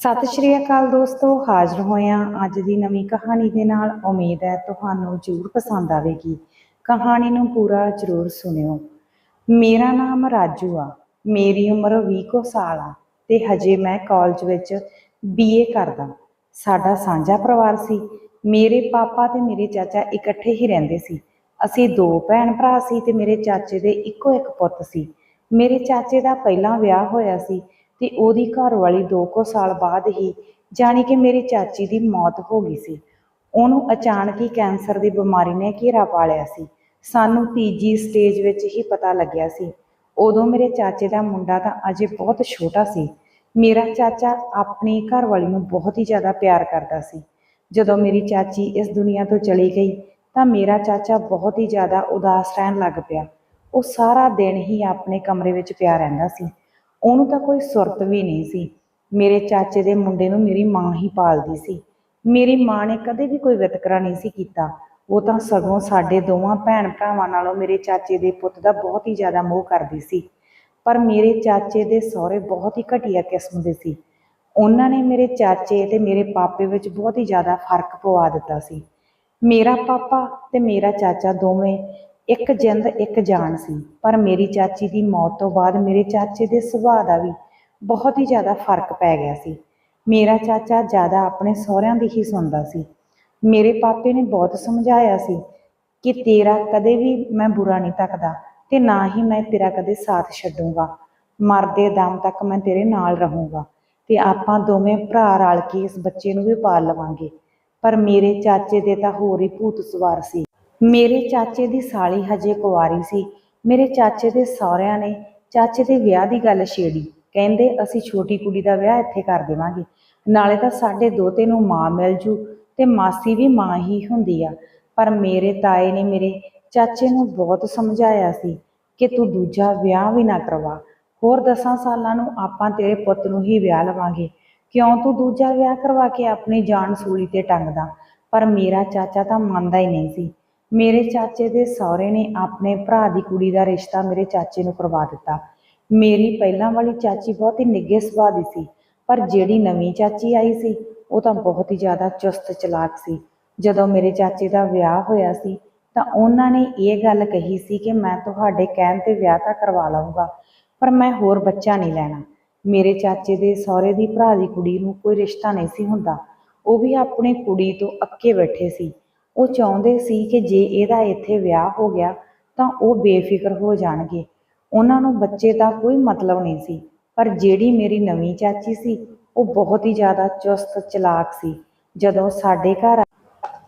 ਸਤਿ ਸ਼੍ਰੀ ਅਕਾਲ ਦੋਸਤੋ, ਹਾਜ਼ਰ ਹੋਇਆ ਅੱਜ ਦੀ ਨਵੀਂ ਕਹਾਣੀ ਦੇ ਨਾਲ। ਉਮੀਦ ਹੈ ਤੁਹਾਨੂੰ ਜ਼ਰੂਰ ਪਸੰਦ ਆਵੇਗੀ। ਕਹਾਣੀ ਨੂੰ ਪੂਰਾ ਜ਼ਰੂਰ ਸੁਣਿਓ। ਮੇਰਾ ਨਾਮ ਰਾਜੂ ਆ, ਮੇਰੀ ਉਮਰ 20 ਕੁ ਸਾਲ ਆ ਤੇ ਹਜੇ ਮੈਂ ਕਾਲਜ ਵਿੱਚ ਬੀਏ ਕਰਦਾ। ਸਾਡਾ ਸਾਂਝਾ ਪਰਿਵਾਰ ਸੀ। ਮੇਰੇ ਪਾਪਾ ਤੇ ਮੇਰੇ ਚਾਚਾ ਇਕੱਠੇ ਹੀ ਰਹਿੰਦੇ ਸੀ। ਅਸੀਂ ਦੋ ਭੈਣ ਭਰਾ ਸੀ ਤੇ ਮੇਰੇ ਚਾਚੇ ਦੇ ਇੱਕੋ ਇੱਕ ਪੁੱਤ ਸੀ। ਮੇਰੇ ਚਾਚੇ ਦਾ ਪਹਿਲਾਂ ਵਿਆਹ ਹੋਇਆ ਸੀ। ਤੇ ਉਹਦੀ ਘਰਵਾਲੀ ਦੋ ਕੁ ਸਾਲ ਬਾਅਦ ਹੀ ਜਾਣੀ ਕਿ ਮੇਰੀ ਚਾਚੀ ਦੀ ਮੌਤ ਹੋ ਗਈ ਸੀ। ਉਹਨੂੰ ਅਚਾਨਕ ਹੀ ਕੈਂਸਰ ਦੀ ਬਿਮਾਰੀ ਨੇ ਘੇਰਾ ਪਾ ਲਿਆ ਸੀ। ਸਾਨੂੰ ਤੀਜੀ ਸਟੇਜ ਵਿੱਚ ਹੀ ਪਤਾ ਲੱਗਿਆ ਸੀ। ਉਦੋਂ ਮੇਰੇ ਚਾਚੇ ਦਾ ਮੁੰਡਾ ਤਾਂ ਅਜੇ ਬਹੁਤ ਛੋਟਾ ਸੀ। ਮੇਰਾ ਚਾਚਾ ਆਪਣੀ ਘਰਵਾਲੀ ਨੂੰ ਬਹੁਤ ਹੀ ਜ਼ਿਆਦਾ ਪਿਆਰ ਕਰਦਾ ਸੀ। ਜਦੋਂ ਮੇਰੀ ਚਾਚੀ ਇਸ ਦੁਨੀਆ ਤੋਂ ਚਲੀ ਗਈ ਤਾਂ ਮੇਰਾ ਚਾਚਾ ਬਹੁਤ ਹੀ ਜ਼ਿਆਦਾ ਉਦਾਸ ਰਹਿਣ ਲੱਗ ਪਿਆ। ਉਹ ਸਾਰਾ ਦਿਨ ਹੀ ਆਪਣੇ ਕਮਰੇ ਵਿੱਚ ਪਿਆ ਰਹਿੰਦਾ ਸੀ। ਉਹਨੂੰ ਤਾਂ ਕੋਈ ਸੁਰਤ ਵੀ ਨਹੀਂ ਸੀ। ਮੇਰੇ ਚਾਚੇ ਦੇ ਮੁੰਡੇ ਨੂੰ ਮੇਰੀ ਮਾਂ ਹੀ ਪਾਲਦੀ ਸੀ। ਮੇਰੀ ਮਾਂ ਨੇ ਕਦੇ ਵੀ ਕੋਈ ਵਿਤਕਰਾ ਨਹੀਂ ਸੀ ਕੀਤਾ। ਉਹ ਤਾਂ ਸਗੋਂ ਸਾਡੇ ਦੋਵਾਂ ਭੈਣ ਭਰਾਵਾਂ ਨਾਲੋਂ ਮੇਰੇ ਚਾਚੇ ਦੇ ਪੁੱਤ ਦਾ ਬਹੁਤ ਹੀ ਜ਼ਿਆਦਾ ਮੋਹ ਕਰਦੀ ਸੀ। ਪਰ ਮੇਰੇ ਚਾਚੇ ਦੇ ਸਹੁਰੇ ਬਹੁਤ ਹੀ ਘਟੀਆ ਕਿਸਮ ਦੇ ਸੀ। ਉਹਨਾਂ ਨੇ ਮੇਰੇ ਚਾਚੇ ਤੇ ਮੇਰੇ ਪਾਪੇ ਵਿੱਚ ਬਹੁਤ ਹੀ ਜ਼ਿਆਦਾ ਫ਼ਰਕ ਪਵਾ ਦਿੱਤਾ ਸੀ। ਮੇਰਾ ਪਾਪਾ ਤੇ ਮੇਰਾ ਚਾਚਾ ਦੋਵੇਂ ਇੱਕ ਜਿੰਦ, ਇੱਕ ਜਾਨ ਸੀ। ਪਰ ਮੇਰੀ ਚਾਚੀ ਦੀ ਮੌਤ ਤੋਂ ਬਾਅਦ ਮੇਰੇ ਚਾਚੇ ਦੇ ਸੁਭਾਅ ਦਾ ਵੀ ਬਹੁਤ ਹੀ ਜ਼ਿਆਦਾ ਫ਼ਰਕ ਪੈ ਗਿਆ ਸੀ। ਮੇਰਾ ਚਾਚਾ ਜ਼ਿਆਦਾ ਆਪਣੇ ਸਹੁਰਿਆਂ ਦੀ ਹੀ ਸੁਣਦਾ ਸੀ। ਮੇਰੇ ਪਾਪੇ ਨੇ ਬਹੁਤ ਸਮਝਾਇਆ ਸੀ ਕਿ ਤੇਰਾ ਕਦੇ ਵੀ ਮੈਂ ਬੁਰਾ ਨਹੀਂ ਤੱਕਦਾ ਤੇ ਨਾ ਹੀ ਮੈਂ ਤੇਰਾ ਕਦੇ ਸਾਥ ਛੱਡੂੰਗਾ। ਮਰਦੇ ਦਮ ਤੱਕ ਮੈਂ ਤੇਰੇ ਨਾਲ ਰਹੂੰਗਾ ਤੇ ਆਪਾਂ ਦੋਵੇਂ ਭਰਾ ਰਲ ਕੇ ਇਸ ਬੱਚੇ ਨੂੰ ਵੀ ਪਾਲ ਲਵਾਂਗੇ। ਪਰ ਮੇਰੇ ਚਾਚੇ ਦੇ ਤਾਂ ਹੋਰ ਹੀ ਭੂਤ ਸਵਾਰ ਸੀ। ਮੇਰੇ ਚਾਚੇ ਦੀ ਸਾਲੀ ਹਜੇ ਕੁਆਰੀ ਸੀ। ਮੇਰੇ ਚਾਚੇ ਦੇ ਸਹੁਰਿਆਂ ਨੇ ਚਾਚੇ ਦੇ ਵਿਆਹ ਦੀ ਗੱਲ ਛੇੜੀ। ਕਹਿੰਦੇ, ਅਸੀਂ ਛੋਟੀ ਕੁੜੀ ਦਾ ਵਿਆਹ ਇੱਥੇ ਕਰ ਦੇਵਾਂਗੇ। ਨਾਲੇ ਤਾਂ ਸਾਡੇ ਦੋਤੇ ਨੂੰ ਮਾਂ ਮਿਲ ਜੂ ਤੇ ਮਾਸੀ ਵੀ ਮਾਂ ਹੀ ਹੁੰਦੀ ਆ। ਪਰ ਮੇਰੇ ਤਾਏ ਨੇ ਮੇਰੇ ਚਾਚੇ ਨੂੰ ਬਹੁਤ ਸਮਝਾਇਆ ਸੀ ਕਿ ਤੂੰ ਦੂਜਾ ਵਿਆਹ ਵੀ ਨਾ ਕਰਵਾ। ਹੋਰ 10 ਸਾਲਾਂ ਨੂੰ ਆਪਾਂ ਤੇਰੇ ਪੁੱਤ ਨੂੰ ਹੀ ਵਿਆਹ ਲਵਾਂਗੇ। ਕਿਉਂ ਤੂੰ ਦੂਜਾ ਵਿਆਹ ਕਰਵਾ ਕੇ ਆਪਣੀ ਜਾਨ ਸੂਲੀ ਤੇ ਟੰਗਦਾ? ਪਰ ਮੇਰਾ ਚਾਚਾ ਤਾਂ ਮੰਨਦਾ ਹੀ ਨਹੀਂ ਸੀ। ਮੇਰੇ ਚਾਚੇ ਦੇ ਸਹੁਰੇ ਨੇ ਆਪਣੇ ਭਰਾ ਦੀ ਕੁੜੀ ਦਾ ਰਿਸ਼ਤਾ ਮੇਰੇ ਚਾਚੇ ਨੂੰ ਕਰਵਾ ਦਿੱਤਾ। ਮੇਰੀ ਪਹਿਲਾਂ ਵਾਲੀ ਚਾਚੀ ਬਹੁਤ ਹੀ ਨਿੱਘੇ ਸੁਭਾਅ ਦੀ ਸੀ, ਪਰ ਜਿਹੜੀ ਨਵੀਂ ਚਾਚੀ ਆਈ ਸੀ, ਉਹ ਤਾਂ ਬਹੁਤ ਹੀ ਜ਼ਿਆਦਾ ਚੁਸਤ ਚਲਾਕ ਸੀ। ਜਦੋਂ ਮੇਰੇ ਚਾਚੇ ਦਾ ਵਿਆਹ ਹੋਇਆ ਸੀ, ਤਾਂ ਉਹਨਾਂ ਨੇ ਇਹ ਗੱਲ ਕਹੀ ਸੀ ਕਿ ਮੈਂ ਤੁਹਾਡੇ ਕਹਿਣ ਤੇ ਵਿਆਹ ਤਾਂ ਕਰਵਾ ਲਵਾਂਗਾ ਪਰ ਮੈਂ ਹੋਰ ਬੱਚਾ ਨਹੀਂ ਲੈਣਾ। ਮੇਰੇ ਚਾਚੇ ਦੇ ਸਹੁਰੇ ਦੀ ਭਰਾ ਦੀ ਕੁੜੀ ਨੂੰ ਕੋਈ ਰਿਸ਼ਤਾ ਨਹੀਂ ਸੀ ਹੁੰਦਾ। ਉਹ ਵੀ ਆਪਣੀ ਕੁੜੀ ਤੋਂ ਅੱਕੇ ਬੈਠੇ ਸੀ। ਉਹ ਚਾਹੁੰਦੇ ਸੀ ਕਿ ਜੇ ਇਹਦਾ ਇੱਥੇ ਵਿਆਹ ਹੋ ਗਿਆ ਤਾਂ ਉਹ ਬੇਫਿਕਰ ਹੋ ਜਾਣਗੇ। ਉਹਨਾਂ ਨੂੰ ਬੱਚੇ ਦਾ ਕੋਈ ਮਤਲਬ ਨਹੀਂ ਸੀ। ਪਰ ਜਿਹੜੀ ਮੇਰੀ ਨਵੀਂ ਚਾਚੀ ਸੀ, ਉਹ ਬਹੁਤ ਹੀ ਜ਼ਿਆਦਾ ਚੁਸਤ, ਚਲਾਕ ਸੀ। ਜਦੋਂ ਸਾਡੇ ਘਰ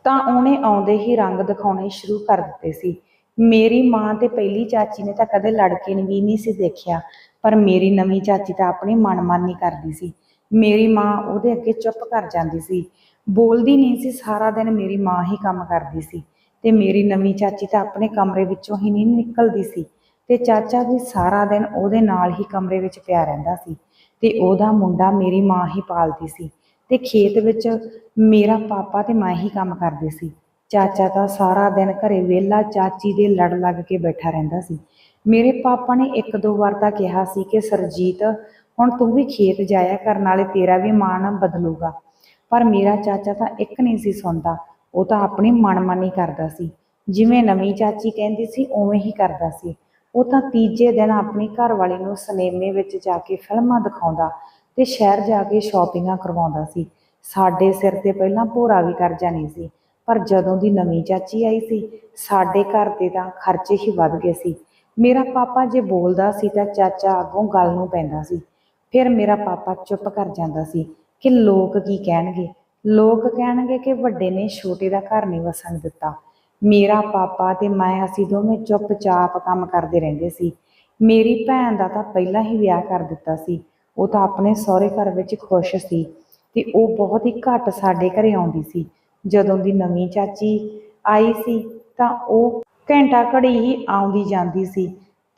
ਤਾਂ ਉਹਨੇ ਆਉਂਦੇ ਹੀ ਰੰਗ ਦਿਖਾਉਣੇ ਸ਼ੁਰੂ ਕਰ ਦਿੱਤੇ ਸੀ। ਮੇਰੀ ਮਾਂ ਤੇ ਪਹਿਲੀ ਚਾਚੀ ਨੇ ਤਾਂ ਕਦੇ ਲੜ ਕੇ ਵੀ ਨਹੀਂ ਸੀ ਦੇਖਿਆ, ਪਰ ਮੇਰੀ ਨਵੀਂ ਚਾਚੀ ਤਾਂ ਆਪਣੀ ਮਨਮਾਨੀ ਕਰਦੀ ਸੀ। ਮੇਰੀ ਮਾਂ ਉਹਦੇ ਅੱਗੇ ਚੁੱਪ ਕਰ ਜਾਂਦੀ ਸੀ। ਬੋਲਦੀ ਨਹੀਂ ਸੀ, ਸਾਰਾ ਦਿਨ ਮੇਰੀ ਮਾਂ ਹੀ ਕੰਮ ਕਰਦੀ ਸੀ ਤੇ ਮੇਰੀ ਨਵੀਂ ਚਾਚੀ ਤਾਂ ਆਪਣੇ ਕਮਰੇ ਵਿੱਚੋਂ ਹੀ ਨਹੀਂ ਨਿਕਲਦੀ ਸੀ ਤੇ ਚਾਚਾ ਵੀ ਸਾਰਾ ਦਿਨ ਉਹਦੇ ਨਾਲ ਹੀ ਕਮਰੇ ਵਿੱਚ ਪਿਆ ਰਹਿੰਦਾ ਸੀ ਤੇ ਉਹਦਾ ਮੁੰਡਾ ਮੇਰੀ ਮਾਂ ਹੀ ਪਾਲਦੀ ਸੀ ਤੇ ਖੇਤ ਵਿੱਚ ਮੇਰਾ ਪਾਪਾ ਤੇ ਮੈਂ ਹੀ ਕੰਮ ਕਰਦੇ ਸੀ। ਚਾਚਾ ਤਾਂ ਸਾਰਾ ਦਿਨ ਘਰੇ ਵਿਹਲਾ ਚਾਚੀ ਦੇ ਲੜ ਲੱਗ ਕੇ ਬੈਠਾ ਰਹਿੰਦਾ ਸੀ। ਮੇਰੇ ਪਾਪਾ ਨੇ ਇੱਕ ਦੋ ਵਾਰ ਤਾਂ ਕਿਹਾ ਸੀ ਕਿ ਸਰਜੀਤ, ਹੁਣ ਤੂੰ ਵੀ ਖੇਤ ਜਾਇਆ ਕਰਨ ਵਾਲੇ ਤੇਰਾ ਵੀ ਮਾਣ ਬਦਲੂਗਾ। ਪਰ ਮੇਰਾ ਚਾਚਾ ਤਾਂ ਇੱਕ ਨਹੀਂ ਸੀ ਸੁਣਦਾ ਉਹ ਤਾਂ ਆਪਣੀ ਮਨਮਾਨੀ ਕਰਦਾ ਸੀ। ਜਿਵੇਂ ਨਵੀਂ ਚਾਚੀ ਕਹਿੰਦੀ ਸੀ, ਉਵੇਂ ਹੀ ਕਰਦਾ ਸੀ। ਉਹ ਤਾਂ ਤੀਜੇ ਦਿਨ ਆਪਣੀ ਘਰਵਾਲੀ ਨੂੰ ਸਿਨੇਮੇ ਵਿੱਚ ਜਾ ਕੇ ਫਿਲਮਾਂ ਦਿਖਾਉਂਦਾ ਤੇ ਸ਼ਹਿਰ ਜਾ ਕੇ ਸ਼ਾਪਿੰਗਾਂ ਕਰਵਾਉਂਦਾ ਸੀ। ਸਾਡੇ ਸਿਰ ਤੇ ਪਹਿਲਾਂ ਭੋਰਾ ਵੀ ਕਰਜ਼ਾ ਨਹੀਂ ਸੀ, ਪਰ ਜਦੋਂ ਦੀ ਨਵੀਂ ਚਾਚੀ ਆਈ ਸੀ, ਸਾਡੇ ਘਰ ਦੇ ਤਾਂ ਖਰਚੇ ਹੀ ਵੱਧ ਗਏ ਸੀ। ਮੇਰਾ ਪਾਪਾ ਜੇ ਬੋਲਦਾ ਸੀ ਤਾਂ ਚਾਚਾ ਅੱਗੋਂ ਗੱਲ ਨੂੰ ਪੈਂਦਾ ਸੀ। ਫਿਰ ਮੇਰਾ ਪਾਪਾ ਚੁੱਪ ਕਰ ਜਾਂਦਾ ਸੀ। ਕਿ ਲੋਕ ਕੀ ਕਹਿਣਗੇ? ਲੋਕ ਕਹਿਣਗੇ ਕਿ ਵੱਡੇ ਨੇ ਛੋਟੇ ਦਾ ਘਰ ਨਹੀਂ ਵਸਣ ਦਿੱਤਾ। ਮੇਰਾ ਪਾਪਾ ਤੇ ਮੈਂ ਅਸੀਂ ਦੋਵੇਂ ਚੁੱਪਚਾਪ ਕੰਮ ਕਰਦੇ ਰਹਿੰਦੇ ਸੀ। ਮੇਰੀ ਭੈਣ ਦਾ ਤਾਂ ਪਹਿਲਾਂ ਹੀ ਵਿਆਹ ਕਰ ਦਿੱਤਾ ਸੀ। ਉਹ ਤਾਂ ਆਪਣੇ ਸਹੁਰੇ ਘਰ ਵਿੱਚ ਖੁਸ਼ ਸੀ ਤੇ ਉਹ ਬਹੁਤ ਹੀ ਘੱਟ ਸਾਡੇ ਘਰੇ ਆਉਂਦੀ ਸੀ। ਜਦੋਂ ਦੀ ਨਵੀਂ ਚਾਚੀ ਆਈ ਸੀ ਤਾਂ ਉਹ ਘੰਟਾ ਘੜੀ ਹੀ ਆਉਂਦੀ ਜਾਂਦੀ ਸੀ